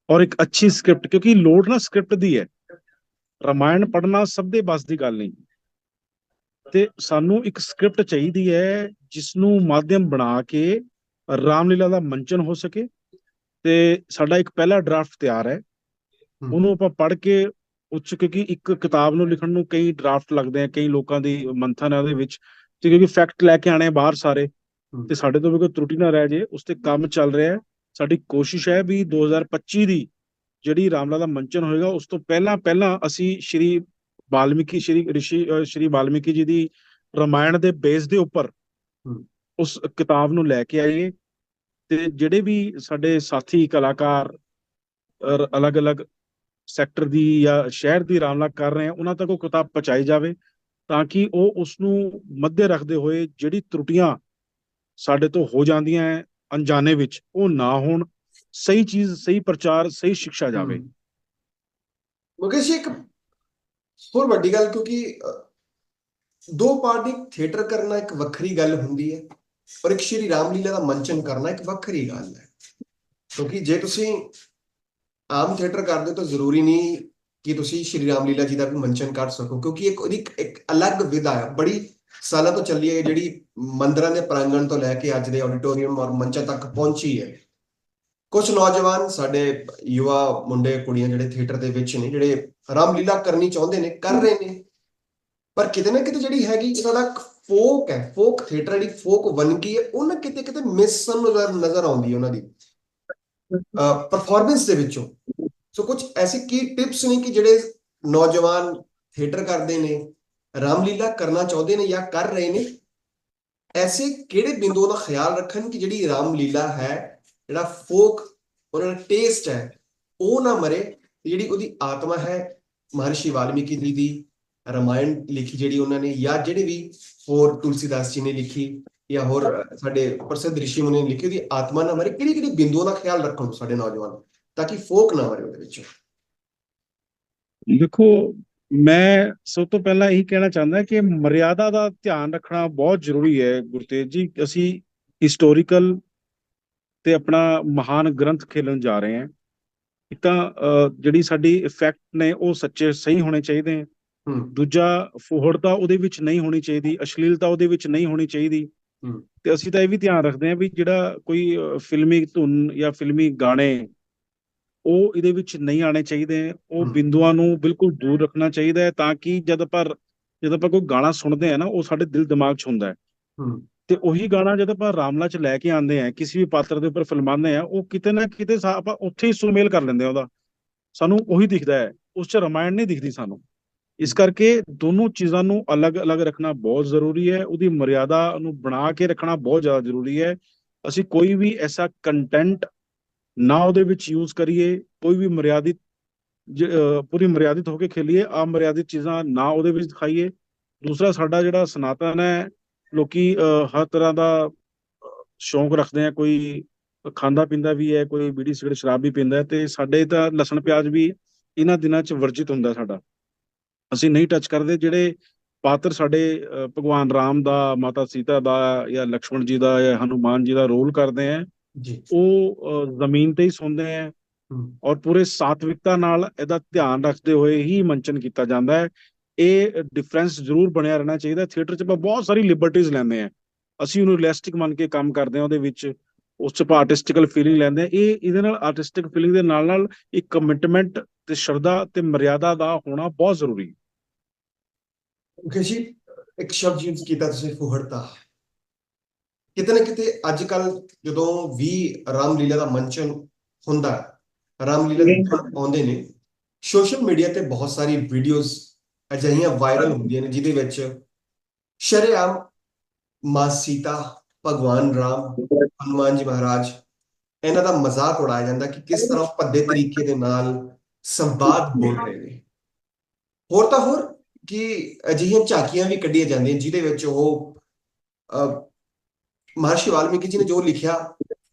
ਔਰ ਇੱਕ ਅੱਛੀ ਸਕ੍ਰਿਪਟ ਕਿਉਂਕਿ ਲੋੜ ਨਾ ਸਕ੍ਰਿਪਟ ਦੀ ਹੈ। ਰਾਮਾਇਣ ਪੜ੍ਹਨਾ ਸਭ ਦੇ ਬਸ ਦੀ ਗੱਲ ਨਹੀਂ। ਤੇ ਸਾਨੂੰ ਇੱਕ ਸਕ੍ਰਿਪਟ ਚਾਹੀਦੀ ਹੈ ਜਿਸ ਨੂੰ ਮਾਧਿਅਮ ਬਣਾ ਕੇ ਰਾਮਲੀਲਾ ਦਾ ਮੰਚਨ ਹੋ ਸਕੇ। ਤੇ ਸਾਡਾ ਇੱਕ ਪਹਿਲਾ ਡਰਾਫਟ ਤਿਆਰ ਹੈ। ਉਹਨੂੰ ਆਪਾਂ ਪੜ੍ਹ ਕੇ ਉੱਚ ਕਿਉਂਕਿ ਇੱਕ ਕਿਤਾਬ ਨੂੰ ਲਿਖਣ ਨੂੰ ਕਈ ਡਰਾਫਟ ਲੱਗਦੇ ਆ ਕਈ ਲੋਕਾਂ ਦੀ ਮੰਥਨ ਹੈ ਉਹਦੇ ਵਿੱਚ। ਤੇ ਕਿਉਂਕਿ ਫੈਕਟ ਲੈ ਕੇ ਆਣੇ ਬਾਹਰ ਸਾਰੇ। ਤੇ ਸਾਡੇ ਤੋਂ ਵੀ ਕੋਈ ਤਰੁੱਟੀ ਨਾ ਰਹਿ ਜੇ ਉਸ ਤੇ ਕੰਮ ਚੱਲ ਰਿਹਾ ਹੈ ਸਾਡੀ ਕੋਸ਼ਿਸ਼ ਹੈ ਵੀ 2025 ਦੀ ਜਿਹੜੀ ਰਾਮਲਾ ਦਾ ਮੰਚਨ ਹੋਏਗਾ ਉਸ ਤੋਂ ਪਹਿਲਾਂ ਪਹਿਲਾਂ ਅਸੀਂ ਸ਼੍ਰੀ ਵਾਲਮੀਕੀ ਸ਼੍ਰੀ ਰਿਸ਼ੀ ਸ਼੍ਰੀ ਵਾਲਮੀਕੀ ਜੀ ਦੀ ਰਾਮਾਇਣ ਦੇ ਬੇਸ ਦੇ ਉੱਪਰ। ਉਸ ਕਿਤਾਬ ਨੂੰ ਲੈ ਕੇ ਆਈਏ ਤੇ ਜਿਹੜੇ ਵੀ ਸਾਡੇ ਸਾਥੀ ਕਲਾਕਾਰ ਅਲੱਗ-ਅਲੱਗ ਸੈਕਟਰ ਦੀ ਜਾਂ ਸ਼ਹਿਰ ਦੀ ਰਾਮਲਾ ਕਰ ਰਹੇ ਆ ਉਹਨਾਂ ਤੱਕ ਉਹ ਕਿਤਾਬ ਪਹੁੰਚਾਈ ਜਾਵੇ ਤਾਂ ਕਿ ਉਹ ਉਸ ਨੂੰ ਮੱਦੇ ਰੱਖਦੇ ਹੋਏ ਜਿਹੜੀ ਤਰੁੱਟੀਆਂ ਸਾਡੇ ਤੋਂ ਹੋ ਜਾਂਦੀਆਂ ਹੈ ਅਣਜਾਣੇ ਵਿੱਚ ਉਹ ਨਾ ਹੋਣ ਸਹੀ ਚੀਜ਼ ਸਹੀ ਪ੍ਰਚਾਰ ਸਹੀ ਸਿੱਖਿਆ ਜਾਵੇ। ਮੁਕੇਸ਼ ਜੀ, ਇੱਕ ਹੋਰ ਵੱਡੀ ਗੱਲ ਕਿਉਂਕਿ ਦੋ ਪਾਰਟੀ ਥੀਏਟਰ ਕਰਨਾ ਇੱਕ ਵੱਖਰੀ ਗੱਲ ਹੁੰਦੀ ਹੈ ਪਰ ਇੱਕ ਸ਼੍ਰੀ ਰਾਮਲੀਲਾ ਦਾ ਮੰਚਨ ਕਰਨਾ ਇੱਕ ਵੱਖਰੀ ਗੱਲ ਹੈ ਕਿਉਂਕਿ ਜੇ ਤੁਸੀਂ ਆਮ ਥੀਏਟਰ ਕਰਦੇ ਹੋ ਤਾਂ ਜ਼ਰੂਰੀ ਨਹੀਂ ਕਿ ਤੁਸੀਂ ਸ਼੍ਰੀ ਰਾਮਲੀਲਾ ਜੀ ਦਾ ਵੀ ਮੰਚਨ ਕਰ ਸਕੋ ਕਿਉਂਕਿ ਇੱਕ ਉਹਦੀ ਇੱਕ- ਅਲੱਗ ਵਿਧਾ ਹੈ ਬੜੀ ਸਾਲਾਂ ਤੋਂ ਚੱਲੀ ਹੈ ਜਿਹੜੀ ਮੰਦਰਾਂ ਦੇ ਪ੍ਰਾਂਗਣ ਤੋਂ ਲੈ ਕੇ ਅੱਜ ਦੇ ਆਡੀਟੋਰੀਅਮ ਔਰ ਮੰਚਾਂ ਤੱਕ ਪਹੁੰਚੀ ਹੈ ਕੁਝ ਨੌਜਵਾਨ ਸਾਡੇ ਯੁਵਾ ਮੁੰਡੇ ਕੁੜੀਆਂ ਜਿਹੜੇ ਥੀਏਟਰ ਦੇ ਵਿੱਚ ਨੇ ਜਿਹੜੇ ਰਾਮਲੀਲਾ ਕਰਨੀ ਚਾਹੁੰਦੇ ਨੇ ਕਰ ਰਹੇ ਨੇ ਪਰ ਕਿਤੇ ਨਾ ਕਿਤੇ ਜਿਹੜੀ ਹੈਗੀ ਇਹਨਾਂ ਦਾ ਫੋਕ ਹੈ ਫੋਕ ਥੀਏਟਰ ਜਿਹੜੀ ਫੋਕ ਵਨਗੀ ਹੈ ਉਹਨਾਂ ਕਿਤੇ ਕਿਤੇ ਮਿਸ ਨਜ਼ਰ ਨਜ਼ਰ ਆਉਂਦੀ ਉਹਨਾਂ ਦੀ ਪਰਫਾਰਮੈਂਸ ਦੇ ਵਿੱਚੋਂ ਸੋ ਕੁਝ ਐਸੀ ਕੀ ਟਿਪਸ ਨੇ ਕਿ ਜਿਹੜੇ ਨੌਜਵਾਨ ਥੀਏਟਰ ਕਰਦੇ ਨੇ ਰਾਮਲੀਲਾ ਕਰਨਾ ਚਾਹੁੰਦੇ ਨੇ ਜਾਂ ਕਰ ਰਹੇ ਨੇ ਐਸੇ ਕਿਹੜੇ ਬਿੰਦੂਆਂ ਦਾ ਖਿਆਲ ਰੱਖਣ ਕਿ ਜਿਹੜੀ ਰਾਮਲੀਲਾ ਹੈ ਜਿਹੜਾ ਫੋਕ ਉਹਨਾਂ ਦਾ ਟੇਸਟ ਹੈ ਉਹ ਨਾ ਮਰੇ ਜਿਹੜੀ ਉਹਦੀ ਆਤਮਾ ਹੈ ਮਹਰਸ਼ੀ ਵਾਲਮੀਕੀ ਜੀ ਦੀ ਰਾਮਾਇਣ ਲਿਖੀ ਜਿਹੜੀ ਉਹਨਾਂ ਨੇ ਜਾਂ ਜਿਹੜੇ ਵੀ ਹੋਰ ਤੁਲਸੀਦਾਸ ਜੀ ਨੇ ਲਿਖੀ ਜਾਂ ਹੋਰ ਸਾਡੇ ਪ੍ਰਸਿੱਧ ਰਿਸ਼ੀ ਮੁਨੀ ਨੇ ਲਿਖੀ ਉਹਦੀ ਆਤਮਾ ਨਾ ਮਰੇ ਕਿਹੜੀ ਕਿਹੜੀ ਬਿੰਦੂਆਂ ਦਾ ਖਿਆਲ ਰੱਖਣ ਸਾਡੇ ਨੌਜਵਾਨ ਤਾਂ ਕਿ ਫੋਕ ਨਾ ਮਰੇ ਉਹਦੇ ਵਿੱਚ। ਦੇਖੋ ਮੈਂ ਸਭ ਤੋਂ ਪਹਿਲਾਂ ਇਹੀ ਕਹਿਣਾ ਚਾਹੁੰਦਾ ਕਿ ਮਰਿਆਦਾ ਦਾ ਧਿਆਨ ਰੱਖਣਾ ਬਹੁਤ ਜ਼ਰੂਰੀ ਹੈ ਗੁਰਤੇਜ ਜੀ। ਅਸੀਂ ਹਿਸਟੋਰੀਕਲ ਤੇ ਆਪਣਾ ਮਹਾਨ ਗ੍ਰੰਥ ਖੇਲਣ ਜਾ ਰਹੇ ਹਾਂ। ਇੱਕ ਤਾਂ ਜਿਹੜੀ ਸਾਡੀ ਇਫੈਕਟ ਨੇ ਉਹ ਸੱਚੇ ਸਹੀ ਹੋਣੇ ਚਾਹੀਦੇ ਹੈ। ਹੂੰ। ਦੂਜਾ ਫੋਹੜਤਾ ਉਹਦੇ ਵਿੱਚ ਨਹੀਂ ਹੋਣੀ ਚਾਹੀਦੀ ਅਸ਼ਲੀਲਤਾ ਉਹਦੇ ਵਿੱਚ ਨਹੀਂ ਹੋਣੀ ਚਾਹੀਦੀ। ਤੇ ਅਸੀਂ ਤਾਂ ਇਹ ਵੀ ਧਿਆਨ ਰੱਖਦੇ ਹਾਂ ਵੀ ਜਿਹੜਾ ਕੋਈ ਫਿਲਮੀ ਧੁਨ ਜਾਂ ਫਿਲਮੀ ਗਾਣੇ ਉਹ ਇਹਦੇ ਵਿੱਚ ਨਹੀਂ ਆਣੇ ਚਾਹੀਦੇ ਉਹ। ਬਿੰਦੂਆਂ ਨੂੰ ਬਿਲਕੁਲ ਦੂਰ ਰੱਖਣਾ ਚਾਹੀਦਾ ਹੈ ਤਾਂ ਕਿ ਜਦ ਆਪਾਂ ਜਦ ਆਪਾਂ ਕੋਈ ਗਾਣਾ ਸੁਣਦੇ ਆ ਨਾ ਉਹ ਸਾਡੇ ਦਿਲ ਦਿਮਾਗ 'ਚ ਹੁੰਦਾ ਹੈ। ਤੇ ਉਹੀ ਗਾਣਾ ਜਦ ਆਪਾਂ ਰਾਮਲਾ 'ਚ ਲੈ ਕੇ ਆਉਂਦੇ ਆ ਕਿਸੇ ਵੀ ਪਾਤਰ ਦੇ ਉੱਪਰ ਫਿਲਮਾਉਂਦੇ ਆ ਉਹ ਕਿਤੇ ਨਾ ਕਿਤੇ ਆਪਾਂ ਉੱਥੇ ਹੀ ਸੁਮੇਲ ਕਰ ਲੈਂਦੇ ਆ ਉਹਦਾ। ਸਾਨੂੰ ਉਹੀ ਦਿਖਦਾ ਹੈ ਉਸ 'ਚ ਰਮਾਇਣ ਨਹੀਂ ਦਿਖਦੀ ਸਾਨੂੰ। ਇਸ ਕਰਕੇ ਦੋਨੋਂ ਚੀਜ਼ਾਂ ਨੂੰ ਅਲੱਗ-ਅਲੱਗ ਰੱਖਣਾ ਬਹੁਤ ਜ਼ਰੂਰੀ ਹੈ ਉਹਦੀ ਮਰਿਆਦਾ ਨੂੰ ਬਣਾ ਕੇ ਰੱਖਣਾ ਬਹੁਤ ਜ਼ਿਆਦਾ ਜ਼ਰੂਰੀ ਹੈ। ਅਸੀਂ ਕੋਈ ਵੀ ਐਸਾ ਕੰਟੈਂਟ ਨਾ ਉਹਦੇ ਵਿੱਚ ਯੂਜ਼ ਕਰੀਏ ਕੋਈ ਵੀ ਮਰਿਆਦਿਤ ਜ- ਪੂਰੀ ਮਰਿਆਦਿਤ ਹੋ ਕੇ ਖੇਲੀਏ ਅਮਰਿਆਦਿਤ ਚੀਜ਼ਾਂ ਨਾ ਉਹਦੇ ਵਿੱਚ ਦਿਖਾਈਏ। ਦੂਸਰਾ ਸਾਡਾ ਜਿਹੜਾ ਸਨਾਤਨ ਹੈ ਲੋਕੀ ਹਰ ਤਰ੍ਹਾਂ ਦਾ ਅਹ, ਸ਼ੌਂਕ ਰੱਖਦੇ ਆ ਕੋਈ ਖਾਂਦਾ ਪੀਂਦਾ ਵੀ ਹੈ ਕੋਈ ਬੀੜੀ ਸਿਗਰਟ ਸ਼ਰਾਬ ਵੀ ਪੀਂਦਾ ਹੈ ਤੇ ਸਾਡੇ ਤਾਂ ਲਸਣ ਪਿਆਜ਼ ਵੀ ਇਹਨਾਂ ਦਿਨਾਂ 'ਚ ਵਰਜਿਤ ਹੁੰਦਾ ਸਾਡਾ। ਅਸੀਂ ਨਹੀਂ ਟੱਚ ਕਰਦੇ ਜਿਹੜੇ ਪਾਤਰ ਸਾਡੇ ਭਗਵਾਨ ਰਾਮ ਦਾ ਮਾਤਾ ਸੀਤਾ ਦਾ ਜਾਂ ਲਕਸ਼ਮਣ ਜੀ ਦਾ ਜਾਂ ਹਨੂਮਾਨ ਜੀ ਦਾ ਰੋਲ ਕਰਦੇ ਆ ਉਹ ਜ਼ਮੀਨ ਤੇ ਹੀ ਸੌਂਦੇ ਆ ਔਰ ਪੂਰੇ ਸਾਤਵਿਕਤਾ ਨਾਲ ਇਹਦਾ ਧਿਆਨ ਰੱਖਦੇ ਹੋਏ ਹੀ ਮੰਚਨ ਕੀਤਾ ਜਾਂਦਾ ਹੈ ਇਹ ਡਿਫਰੈਂਸ ਜ਼ਰੂਰ ਬਣਿਆ ਰਹਿਣਾ ਚਾਹੀਦਾ। ਥੀਏਟਰ 'ਚ ਆਪਾਂ ਬਹੁਤ ਸਾਰੀ ਲਿਬਰਟੀਜ਼ ਲੈਂਦੇ ਆ ਅਸੀਂ ਉਹਨੂੰ ਰਿਅਲਿਸਟਿਕ ਮੰਨ ਕੇ ਕੰਮ ਕਰਦੇ ਆ ਉਹਦੇ ਵਿੱਚ ਉਸ 'ਚ ਆਪਾਂ ਆਰਟਿਸਟੀਕਲ ਫੀਲਿੰਗ ਲੈਂਦੇ ਆ ਇਹ ਇਹਦੇ ਨਾਲ ਆਰਟਿਸਟਿਕ ਫੀਲਿੰਗ ਦੇ ਨਾਲ ਨਾਲ ਇੱਕ ਕਮਿਟਮੈਂਟ ਤੇ ਸ਼ਰਧਾ ਤੇ ਮਰਿਆਦਾ ਦਾ ਹੋਣਾ ਬਹੁਤ ਜ਼ਰੂਰੀ ਹੈ ਜੀ ਇੱਕ ਸ਼ਬਦ ਯੂਜ਼ ਕੀਤਾ ਤੁਸੀਂ ਫੁਹੜਤਾ। ਕਿਤੇ ਨਾ ਕਿਤੇ ਅੱਜ ਕੱਲ ਜਦੋਂ ਵੀ ਰਾਮਲੀਲਾ ਦਾ ਮੰਚਨ ਹੁੰਦਾ ਰਾਮਲੀਲਾ ਦੇ ਆਉਂਦੇ ਨੇ ਸੋਸ਼ਲ ਮੀਡੀਆ ਤੇ ਬਹੁਤ ਸਾਰੀ ਵੀਡੀਓਜ਼ ਅਜਿਹੀਆਂ ਵਾਇਰਲ ਹੁੰਦੀਆਂ ਨੇ ਜਿਹਦੇ ਵਿੱਚ ਸ਼ਰੇਆਮ ਮਾਂ ਸੀਤਾ ਭਗਵਾਨ ਰਾਮ ਹਨੂਮਾਨ ਜੀ ਮਹਾਰਾਜ ਇਹਨਾਂ ਦਾ ਮਜ਼ਾਕ ਉਡਾਇਆ ਜਾਂਦਾ ਕਿ ਕਿਸ ਤਰ੍ਹਾਂ ਭੱਦੇ ਤਰੀਕੇ ਦੇ ਨਾਲ ਸੰਵਾਦ ਬੋਲ ਰਹੇ ਨੇ। ਹੋਰ ਤਾਂ ਹੋਰ ਕਿ ਅਜਿਹੀਆਂ ਝਾਕੀਆਂ ਵੀ ਕੱਢੀਆਂ ਜਾਂਦੀਆਂ ਜਿਹਦੇ ਵਿੱਚ ਉਹ ਮਹਰਸ਼ੀ ਵਾਲਮੀਕੀ ਜੀ ਨੇ ਜੋ ਲਿਖਿਆ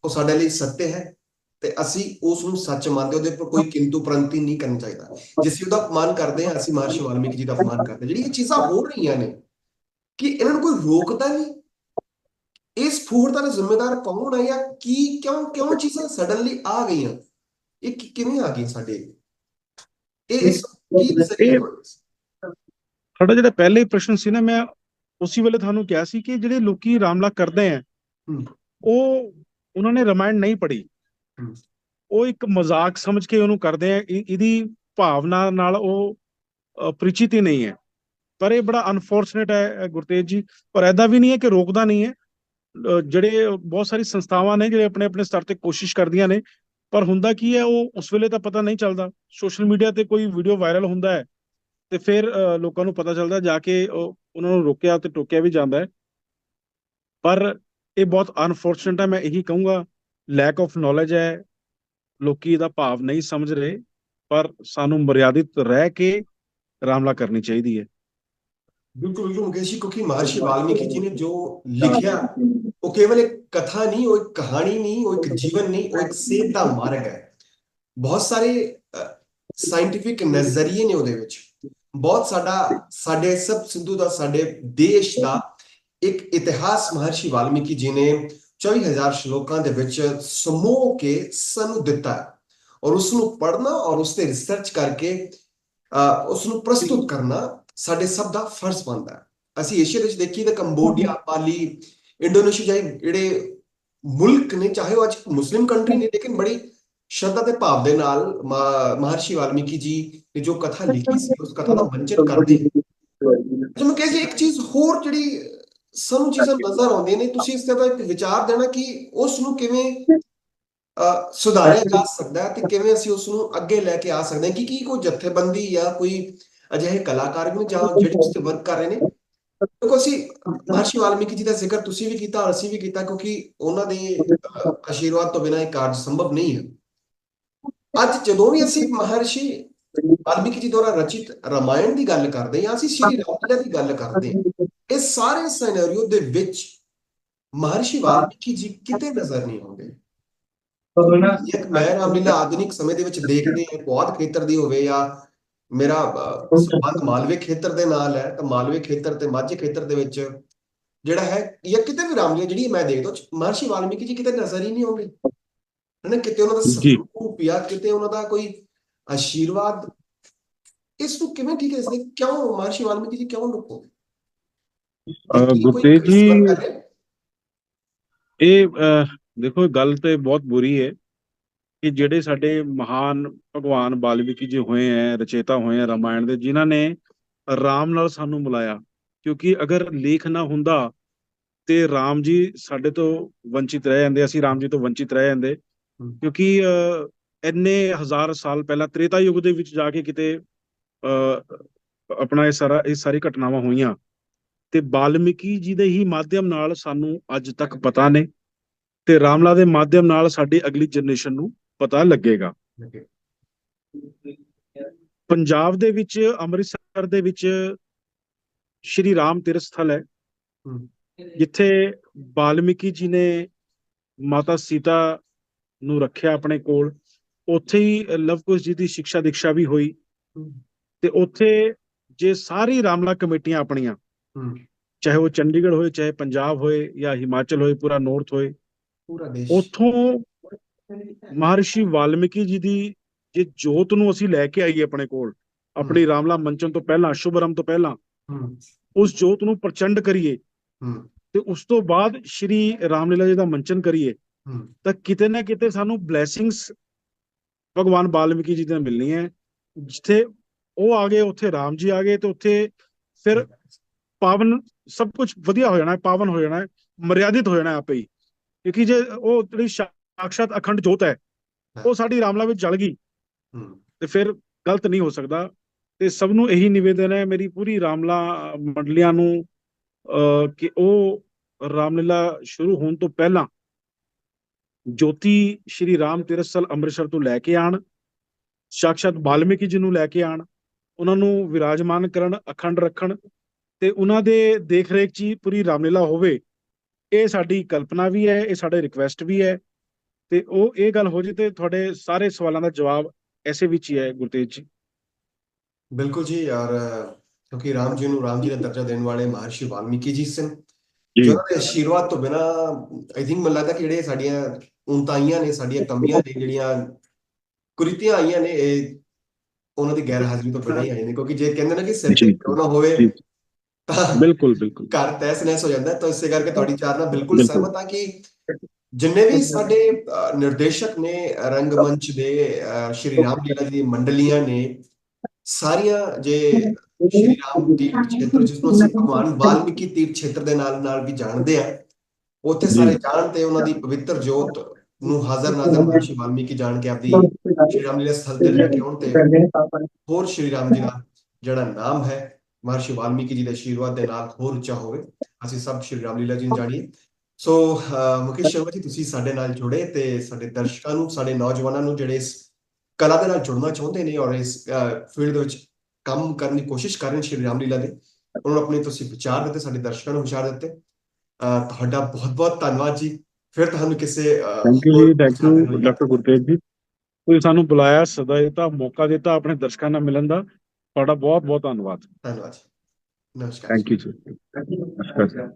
ਉਹ ਸਾਡੇ ਲਈ ਸੱਤਿਆ ਹੈ ਤੇ ਅਸੀਂ ਉਸ ਨੂੰ ਸੱਚ ਮੰਨਦੇ ਉਹਦੇ ਉੱਪਰ ਕੋਈ ਕਿੰਤੂ ਪ੍ਰੰਤੀ ਨਹੀਂ ਕਰਨਾ ਚਾਹੀਦਾ ਜੇ ਅਸੀਂ ਉਹਦਾ ਅਪਮਾਨ ਕਰਦੇ ਹਾਂ ਅਸੀਂ ਮਹਰਸ਼ੀ ਵਾਲਮੀਕੀ ਜੀ ਦਾ ਅਪਮਾਨ ਕਰਦੇ ਹਾਂ ਜਿਹੜੀਆਂ ਇਹ ਚੀਜ਼ਾਂ ਹੋ ਰਹੀਆਂ ਨੇ ਕਿ ਇਹਨਾਂ ਨੂੰ ਕੋਈ ਰੋਕਦਾ ਨਹੀਂ ਇਸ ਫੂੜਤਾ ਦਾ ਜ਼ਿੰਮੇਦਾਰ ਕੌਣ ਹੈ ਜਾਂ ਕੀ ਕਿਉਂ ਕਿਉਂ ਚੀਜ਼ਾਂ ਸਡਨਲੀ ਆ ਗਈਆਂ ਇਹ ਕਿਵੇਂ ਆ ਗਈਆਂ ਸਾਡੇ ਇਹ ਇਸ ਕੀ? ਸਾਡਾ ਜਿਹੜਾ ਪਹਿਲੇ ਪ੍ਰਸ਼ਨ ਸੀ ਨਾ ਮੈਂ ਉਸੇ ਵੇਲੇ ਤੁਹਾਨੂੰ ਕਿਹਾ ਸੀ ਕਿ ਜਿਹੜੇ ਲੋਕੀ ਰਾਮਲਾ ਕਰਦੇ ਆ। ਉਹ ਉਹਨਾਂ ਨੇ ਰਮਾਇਣ ਨਹੀਂ ਪੜ੍ਹੀ। ਉਹ ਇੱਕ ਮਜ਼ਾਕ ਸਮਝ ਕੇ ਉਹਨੂੰ ਕਰਦੇ ਆ। ਇਹ- ਇਹਦੀ ਭਾਵਨਾ ਨਾਲ ਉਹ ਪਰਿਚਿਤ ਹੀ ਨਹੀਂ ਹੈ। ਪਰ ਇਹ ਬੜਾ ਅਨਫੋਰਚੂਨੇਟ ਹੈ ਗੁਰਤੇਜ ਜੀ। ਪਰ ਐਦਾ ਵੀ ਨਹੀਂ ਹੈ ਕਿ ਰੋਕਦਾ ਨਹੀਂ ਹੈ। ਜਿਹੜੇ ਬਹੁਤ ਸਾਰੀ ਸੰਸਥਾਵਾਂ ਨੇ ਜਿਹੜੇ ਆਪਣੇ ਆਪਣੇ ਸਤਰ ਤੇ ਕੋਸ਼ਿਸ਼ ਕਰਦੀਆਂ ਨੇ। ਪਰ ਹੁੰਦਾ ਕੀ ਹੈ ਉਹ ਉਸ ਵੇਲੇ ਤਾਂ ਪਤਾ ਨਹੀਂ ਚੱਲਦਾ। ਸੋਸ਼ਲ ਮੀਡੀਆ ਤੇ ਕੋਈ ਵੀਡੀਓ ਵਾਇਰਲ ਹੁੰਦਾ ਹੈ ਤੇ ਫਿਰ ਲੋਕਾਂ ਨੂੰ ਪਤਾ ਚੱਲਦਾ ਜਾ ਕੇ ਉਹ- ਉਹਨਾਂ ਨੂੰ ਰੋਕਿਆ ਤੇ ਟੋਕਿਆ ਵੀ ਜਾਂਦਾ ਹੈ। ਪਰ ਇਹ ਬਹੁਤ ਅਨਫੋਰਚੂਨੇਟ ਹੈ ਮੈਂ ਇਹੀ ਕਹੂੰਗਾ ਲੈਕ ਆਫ ਨੌਲੇਜ ਹੈ ਲੋਕੀ ਇਹਦਾ ਭਾਵ ਨਹੀਂ ਸਮਝ ਰਹੇ ਪਰ ਸਾਨੂੰ ਮਰਿਆਦਿਤ ਰਹਿ ਕੇ ਰਾਮਲਾ ਕਰਨੀ ਚਾਹੀਦੀ ਹੈ। ਬਿਲਕੁਲ ਬਿਲਕੁਲ ਮੁਕੇਸ਼ ਜੀ ਕਿਉਂਕਿ ਮਹਰਸ਼ੀ ਵਾਲਮੀਕੀ ਜੀ ਨੇ ਜੋ ਲਿਖਿਆ ਉਹ ਕੇਵਲ ਇੱਕ ਕਥਾ ਨਹੀਂ ਉਹ ਇੱਕ ਕਹਾਣੀ ਨਹੀਂ ਉਹ ਇੱਕ ਜੀਵਨ ਨਹੀਂ ਉਹ ਇੱਕ ਸੇਧ ਦਾ ਮਾਰਗ ਹੈ। ਬਹੁਤ ਸਾਰੇ ਸਾਇੰਟਿਫਿਕ ਨਜ਼ਰੀਏ ਨੇ ਉਹਦੇ ਵਿੱਚ। ਬਹੁਤ ਸਾਡਾ ਸਾਡੇ ਸਭ ਸਿੰਧੂ ਦਾ ਸਾਡੇ ਦੇਸ਼ ਦਾ ਇੱਕ ਇਤਿਹਾਸ ਮਹਰਸ਼ੀ ਵਾਲਮੀਕੀ ਜੀ ਨੇ 24000 ਸ਼ਲੋਕਾਂ ਦੇ ਵਿੱਚ ਸਮੂਹ ਕੇ ਸਾਨੂੰ ਦਿੱਤਾ ਔਰ ਉਸ ਨੂੰ ਪੜ੍ਹਨਾ ਔਰ ਉਸ ਤੇ ਰਿਸਰਚ ਕਰਕੇ ਉਸ ਨੂੰ ਪ੍ਰਸਤੁਤ ਕਰਨਾ ਸਾਡੇ ਸਭ ਦਾ ਫਰਜ਼ ਬਣਦਾ ਹੈ। ਅਸੀਂ ਏਸ਼ੀਆ ਵਿੱਚ ਦੇਖੀਏ ਤਾਂ ਕੰਬੋਡੀਆ, ਬਾਲੀ, ਇੰਡੋਨੇਸ਼ੀਆ ਜਿਹੜੇ ਮੁਲਕ ਨੇ, ਚਾਹੇ ਉਹ ਅੱਜ ਮੁਸਲਿਮ ਕੰਟਰੀ ਨੇ, ਲੇਕਿਨ ਬੜੀ ਸ਼ਰਧਾ ਤੇ ਭਾਵ ਦੇ ਨਾਲ ਮਹਰਸ਼ੀ ਵਾਲਮੀਕੀ ਜੀ ਨੇ ਜੋ ਕਥਾ ਲਿਖੀ ਸੀ, ਉਸ ਕਥਾ ਦਾ ਮੰਚਨ ਕਰਦੇ ਜਿਵੇਂ ਕਿ ਇੱਕ ਚੀਜ਼ ਹੋਰ ਜਿਹੜੀ ਸਾਨੂੰ ਚੀਜ਼ਾਂ ਨਜ਼ਰ ਆਉਂਦੀਆਂ ਨੇ। ਤੁਸੀਂ ਇਸ ਤੇ ਤਾਂ ਇੱਕ ਵਿਚਾਰ ਦੇਣਾ ਕਿ ਉਸ ਨੂੰ ਕਿਵੇਂ ਸੁਧਾਰਿਆ ਜਾ ਸਕਦਾ ਹੈ ਤੇ ਕਿਵੇਂ ਅਸੀਂ ਉਸ ਨੂੰ ਅੱਗੇ ਲੈ ਕੇ ਆ ਸਕਦੇ ਹਾਂ। ਕਿ ਕੀ ਕੋਈ ਜਥੇਬੰਦੀ ਜਾਂ ਕੋਈ ਅਜਿਹੇ ਕਲਾਕਾਰ ਵੀ ਨੇ ਜਾਂ ਜਿਹੜੇ ਉਸ ਤੇ ਵਰਕ ਕਰ ਰਹੇ ਨੇ? ਕਿਉਂਕਿ ਅਸੀਂ ਮਹਰਸ਼ੀ ਵਾਲਮੀਕੀ ਜੀ ਦਾ ਜ਼ਿਕਰ ਤੁਸੀਂ ਵੀ ਕੀਤਾ ਅਸੀਂ ਵੀ ਕੀਤਾ ਕਿਉਂਕਿ ਉਹਨਾਂ ਦੇ ਅ, ਆਸ਼ੀਰਵਾਦ ਤੋਂ ਬਿਨਾਂ ਇਹ ਕਾਰਜ ਸੰਭਵ ਨਹੀਂ ਹੈ। ਅੱਜ ਜਦੋਂ ਵੀ ਅਸੀਂ ਮਹਰਸ਼ੀ ਵਾਲਮੀਕੀ ਜੀ ਦੁਆਰਾ ਰਚਿਤ ਰਾਮਾਇਣ ਦੀ ਗੱਲ ਕਰਦੇ ਹਾਂ ਅਸੀਂ ਸ਼੍ਰੀ ਰਾਮਲੀਲਾ ਦੀ ਗੱਲ ਕਰਦੇ ਹਾਂ ਇਹ ਸਾਰੇ ਸਿਨੈਰੀਓ ਦੇ ਵਿੱਚ ਮਹਰਸ਼ੀ ਵਾਲਮੀਕੀ ਜੀ ਕਿਤੇ ਨਜ਼ਰ ਨਹੀਂ ਆਉਂਦੇ। ਇੱਕ ਮੈਂ ਰਾਮਲੀਲਾ ਆਧੁਨਿਕ ਸਮੇਂ ਦੇ ਵਿੱਚ ਦੇਖਦੇ ਹਾਂ ਬਹੁਤ ਖੇਤਰ ਦੀ ਹੋਵੇ ਜਾਂ ਮੇਰਾ ਸੰਬੰਧ ਮਾਲਵੇ ਖੇਤਰ ਦੇ ਨਾਲ ਹੈ ਤਾਂ ਮਾਲਵੇ ਖੇਤਰ ਤੇ ਮਾਝੇ ਖੇਤਰ ਦੇ ਵਿੱਚ ਜਿਹੜਾ ਹੈ ਜਾਂ ਕਿਤੇ ਵੀ ਰਾਮਲੀਲਾ ਜਿਹੜੀ ਮੈਂ ਦੇਖਦਾ ਮਹਰਸ਼ੀ ਵਾਲਮੀਕੀ ਜੀ ਕਿਤੇ ਨਜ਼ਰ ਹੀ ਨਹੀਂ ਆਉਂਦੇ। ਹਨਾ ਕਿਤੇ ਉਹਨਾਂ ਦਾ। ਸਰੂਪ ਜਾਂ ਕਿਤੇ ਉਹਨਾਂ ਦਾ ਕੋਈ ਆਸ਼ੀਰਵਾਦ ਇਸ ਨੂੰ ਕਿਵੇਂ ਠੀਕ ਹੈ ਇਸ ਕਿਉਂ ਮਹਰਸ਼ੀ ਵਾਲਮੀਕੀ ਜੀ ਕਿਉਂ ਅਹ ਗੁਰਤੇਜ ਜੀ ਇਹ ਦੇਖੋ ਗੱਲ ਤੇ ਬਹੁਤ ਬੁਰੀ ਹੈ ਕਿ ਜਿਹੜੇ ਸਾਡੇ ਮਹਾਨ ਭਗਵਾਨ ਵਾਲਮੀਕੀ ਜੀ ਹੋਏ ਹੈ ਰਚੇਤਾ ਹੋਏ ਹੈ ਰਾਮਾਇਣ ਦੇ ਜਿਨ੍ਹਾਂ ਨੇ ਰਾਮ ਨਾਲ ਸਾਨੂੰ ਮਿਲਾਇਆ। ਕਿਉਂਕਿ ਅਗਰ ਲੇਖ ਨਾ ਹੁੰਦਾ ਤੇ ਰਾਮ ਜੀ ਸਾਡੇ ਤੋਂ ਵੰਚਿਤ ਰਹਿ ਜਾਂਦੇ ਅਸੀਂ ਰਾਮ ਜੀ ਤੋਂ ਵੰਚਿਤ ਰਹਿ ਜਾਂਦੇ। ਕਿਉਂਕਿ ਇੰਨੇ ਹਜ਼ਾਰ ਸਾਲ ਪਹਿਲਾਂ ਤ੍ਰੇਤਾ ਯੁੱਗ ਦੇ ਵਿੱਚ ਜਾ ਕੇ ਕਿਤੇ ਆਪਣਾ ਇਹ ਸਾਰਾ ਇਹ ਸਾਰੀ ਘਟਨਾਵਾਂ ਹੋਈਆਂ। ਤੇ ਵਾਲਮੀਕੀ ਜੀ ਦੇ ਹੀ ਮਾਧਿਅਮ ਨਾਲ ਸਾਨੂੰ ਅੱਜ ਤੱਕ ਪਤਾ ਨੇ ਤੇ ਰਾਮਲਾ ਦੇ ਮਾਧਿਅਮ ਨਾਲ ਸਾਡੀ ਅਗਲੀ ਜਨਰੇਸ਼ਨ ਨੂੰ ਪਤਾ ਲੱਗੇਗਾ। ਪੰਜਾਬ ਦੇ ਵਿੱਚ ਅੰਮ੍ਰਿਤਸਰ ਦੇ ਵਿੱਚ ਸ਼੍ਰੀ ਰਾਮ ਤੀਰਥ ਸਥਲ ਹੈ। ਜਿੱਥੇ ਵਾਲਮੀਕੀ ਜੀ ਨੇ ਮਾਤਾ ਸੀਤਾ ਨੂੰ ਰੱਖਿਆ ਆਪਣੇ ਕੋਲ ਉੱਥੇ ਹੀ ਲਵਕੁਸ਼ ਜੀ ਦੀ ਸਿੱਖਿਆ ਦੀਕਸ਼ਾ ਵੀ ਹੋਈ। ਤੇ ਉੱਥੇ ਜੇ ਸਾਰੀ ਰਾਮਲਾ ਕਮੇਟੀਆਂ ਆਪਣੀਆਂ ਚਾਹੇ ਉਹ ਚੰਡੀਗੜ੍ਹ ਹੋਏ ਚਾਹੇ ਪੰਜਾਬ ਹੋਏ ਜਾਂ ਹਿਮਾਚਲ ਹੋਏ ਪੂਰਾ ਨਾਰਥ ਹੋਏ। ਪੂਰਾ ਦੇਸ਼। ਉੱਥੋਂ ਮਹਰਸ਼ੀ ਵਾਲਮੀਕੀ ਜੀ ਦੀ ਜੇ ਜੋਤ ਨੂੰ ਅਸੀਂ ਲੈ ਕੇ ਆਈਏ ਆਪਣੇ ਕੋਲ ਆਪਣੀ ਰਾਮਲਾ ਮੰਚਨ ਤੋਂ ਪਹਿਲਾਂ ਸ਼ੁਭਰਮ ਤੋਂ ਪਹਿਲਾਂ ਉਸ ਜੋਤ ਨੂੰ ਪ੍ਰਚੰਡ ਕਰੀਏ। ਤੇ ਉਸ ਤੋਂ ਬਾਅਦ ਸ਼੍ਰੀ ਰਾਮਲੀਲਾ ਜੀ ਦਾ ਮੰਚਨ ਕਰੀਏ ਤਾਂ ਕਿਤੇ ਨਾ ਕਿਤੇ ਸਾਨੂੰ ਬਲੇਸਿੰਗਸ ਭਗਵਾਨ ਵਾਲਮੀਕੀ ਜੀ ਦੀਆਂ ਮਿਲਣੀਆਂ। ਜਿੱਥੇ ਉਹ ਆ ਗਏ ਉੱਥੇ ਰਾਮ ਜੀ ਆ ਗਏ ਤੇ ਉੱਥੇ ਫਿਰ ਪਾਵਨ ਸਭ ਕੁਝ ਵਧੀਆ ਹੋ ਜਾਣਾ ਹੈ ਪਾਵਨ ਹੋ ਜਾਣਾ ਹੈ ਮਰਿਆਦਿਤ ਹੋ ਜਾਣਾ ਹੈ ਆਪੇ ਹੀ। ਕਿਉਂਕਿ ਜੇ ਉਹ ਜਿਹੜੀ ਸਾਖਸ਼ਾਤ ਅਖੰਡ ਜੋਤ ਹੈ ਉਹ ਸਾਡੀ ਰਾਮਲਾ ਵਿੱਚ ਜਲ ਗਈ। ਤੇ ਫਿਰ ਗਲਤ ਨਹੀਂ ਹੋ ਸਕਦਾ। ਤੇ ਸਭ ਨੂੰ ਇਹੀ ਨਿਵੇਦਨ ਹੈ ਮੇਰੀ ਪੂਰੀ ਰਾਮਲਾ ਮੰਡਲੀਆਂ ਨੂੰ ਕਿ ਉਹ ਰਾਮਲੀਲਾ ਸ਼ੁਰੂ ਹੋਣ ਤੋਂ ਪਹਿਲਾਂ ਜੋਤੀ ਸ਼੍ਰੀ ਰਾਮ ਤੀਰਥਸਲ ਅੰਮ੍ਰਿਤਸਰ ਤੋਂ ਲੈ ਕੇ ਆਣ ਸਾਕਸ਼ਾਤ ਵਾਲਮੀਕੀ ਜੀ ਨੂੰ ਲੈ ਕੇ ਆਣ ਉਹਨਾਂ ਨੂੰ ਵਿਰਾਜਮਾਨ ਕਰਨ ਅਖੰਡ ਰੱਖਣ ਤੇ ਉਹਨਾਂ ਦੇ ਦੇਖ ਰੇਖ 'ਚ ਪੂਰੀ ਰਾਮਲੀਲਾ ਹੋਵੇ ਇਹ ਸਾਡੀ ਕਲਪਨਾ ਵੀ ਹੈ ਇਹ ਸਾਡੇ ਰਿਕਵੈਸਟ ਵੀ ਹੈ ਤੇ ਉਹ ਇਹ ਗੱਲ ਹੋ ਜੇ ਤੇ ਤੁਹਾਡੇ ਸਾਰੇ ਸਵਾਲਾਂ ਦਾ ਜਵਾਬ ਐਸੇ ਵਿੱਚ ਹੀ ਹੈ ਗੁਰਤੇਜ ਜੀ। ਬਿਲਕੁਲ ਜੀ ਔਰ ਕਿਉਂਕਿ ਰਾਮ ਜੀ ਨੂੰ ਰਾਮ ਜੀ ਦਾ ਦਰਜਾ ਦੇਣ ਵਾਲੇ ਮਹਰਸ਼ੀ ਵਾਲਮੀਕੀ ਜੀ ਸਨ ਜੀ। ਜੋ ਉਹਨਾਂ ਦੇ ਆਸ਼ੀਰਵਾਦ ਤੋਂ ਬਿਨਾ ਆਈ ਥਿੰਕ ਮੈਨੂੰ ਲੱਗਦਾ ਕਿ ਜਿਹੜੇ ਸਾਡੀਆਂ ਉਨਤਾਈਆਂ ਨੇ ਸਾਡੀਆਂ ਕਮੀਆਂ ਨੇ ਜਿਹੜੀਆਂ ਕੁਰੀਤੀਆਂ ਆਈਆਂ ਨੇ ਇਹ ਉਹਨਾਂ ਦੀ ਗੈਰ ਹਾਜ਼ਰੀ ਤੋਂ ਬਿਨਾਂ ਹੀ ਆਈਆਂ ਨੇ ਕਿਉਂਕਿ ਜੇ ਕਹਿੰਦੇ ਨਾ ਕਿ ਸਿਰ ਤੇ ਜੀ। ਕਿਉਂ ਨਾ ਹੋਵੇ ਬਿਲਕੁਲ ਬਿਲਕੁਲ ਘਰ ਤਹਿਸ ਨਹਿਸ ਹੋ ਜਾਂਦਾ। ਤਾਂ ਇਸੇ ਕਰਕੇ ਤੁਹਾਡੀ ਚਾਰ ਨਾਲ ਬਿਲਕੁਲ। ਸਹਿਮਤ ਹਾਂ ਕਿ ਜਿੰਨੇ ਵੀ ਸਾਡੇ ਨਿਰਦੇਸ਼ਕ ਨੇ ਰੰਗਮੰਚ ਦੇ ਸ਼੍ਰੀ ਰਾਮ ਲੀਲਾ ਦੀ ਮੰਡਲੀਆਂ ਨੇ ਸਾਰੀਆਂ ਜੇ ਸ਼੍ਰੀ ਰਾਮ ਤੀਰਥ ਖੇਤਰ ਜਿਸ ਨੂੰ ਅਸੀਂ ਭਗਵਾਨ ਵਾਲਮੀਕੀ ਤੀਰਥ ਖੇਤਰ ਦੇ ਨਾਲ ਨਾਲ ਵੀ ਜਾਣਦੇ ਆ ਉੱਥੇ। ਸਾਰੇ ਜਾਣ ਤੇ ਉਹਨਾਂ ਦੀ ਪਵਿੱਤਰ ਜੋਤ ਨੂੰ ਹਾਜ਼ਰ ਨਾਜ਼ਰ ਮਹਰਸ਼ੀ ਵਾਲਮੀਕੀ ਜਾਣ ਕੇ ਆਪਦੀ ਸ਼੍ਰੀ ਰਾਮ ਲੀਲਾ ਸਥਲ ਤੇ ਲੈ ਕੇ ਆਉਣ ਤੇ ਹੋਰ ਸ਼੍ਰੀ ਰਾਮ ਜੀ ਦਾ ਜਿਹੜਾ ਨਾਮ ਹੈ ਮਹਰਸ਼ੀ ਵਾਲਮੀਕੀ ਜੀ ਦੇ ਆਸ਼ੀਰਵਾਦ ਦੇ ਨਾਲ ਹੋਰ ਉੱਚਾ ਹੋਵੇ। ਅਸੀਂ ਸਭ ਸ਼੍ਰੀ ਰਾਮ ਲੀਲਾ ਜੀ ਨੂੰ ਜਾਣੀਏ। ਸੋ ਮੁਕੇਸ਼ ਸ਼ਰਮਾ ਜੀ ਤੁਸੀਂ ਸਾਡੇ ਨਾਲ ਜੁੜੇ ਤੇ ਸਾਡੇ ਦਰਸ਼ਕਾਂ ਨੂੰ ਸਾਡੇ ਨੌਜਵਾਨਾਂ ਨੂੰ ਜਿਹੜੇ ਇਸ ਕਲਾ ਦੇ ਨਾਲ ਜੁੜਨਾ ਚਾਹੁੰਦੇ ਨੇ ਔਰ ਇਸ ਫੀਲਡ ਦੇ ਵਿੱਚ ਕੰਮ ਕਰਨ ਦੀ ਕੋਸ਼ਿਸ਼ ਕਰ ਰਹੇ ਸ਼੍ਰੀ ਰਾਮ ਲੀਲਾ ਦੇ ਉਹਨਾਂ ਨੂੰ ਆਪਣੇ ਤੁਸੀਂ ਵਿਚਾਰ ਦਿੱਤੇ ਸਾਡੇ ਦਰਸ਼ਕਾਂ ਨੂੰ ਵਿਚਾਰ ਦਿੱਤੇ। ਤੁਹਾਡਾ ਬਹੁਤ ਬਹੁਤ ਧੰਨਵਾਦ ਜੀ। ਫਿਰ ਤੁਹਾਨੂੰ ਕਿਸੇ ਥੈਂਕ ਯੂ ਜੀ thank you. Doctor Gurtej ji. ਤੁਸੀਂ ਸਾਨੂੰ ਬੁਲਾਇਆ ਸਦਾ ਦਿੱਤਾ ਮੌਕਾ ਦਿੱਤਾ ਆਪਣੇ ਦਰਸ਼ਕਾਂ ਨਾਲ ਮਿਲਣ ਦਾ। ਤੁਹਾਡਾ ਬਹੁਤ ਬਹੁਤ ਧੰਨਵਾਦ। ਧੰਨਵਾਦ ਜੀ। ਨਮਸਕਾਰ ਥੈਂਕ ਯੂ ਜੀ। ਨਮਸਕਾਰ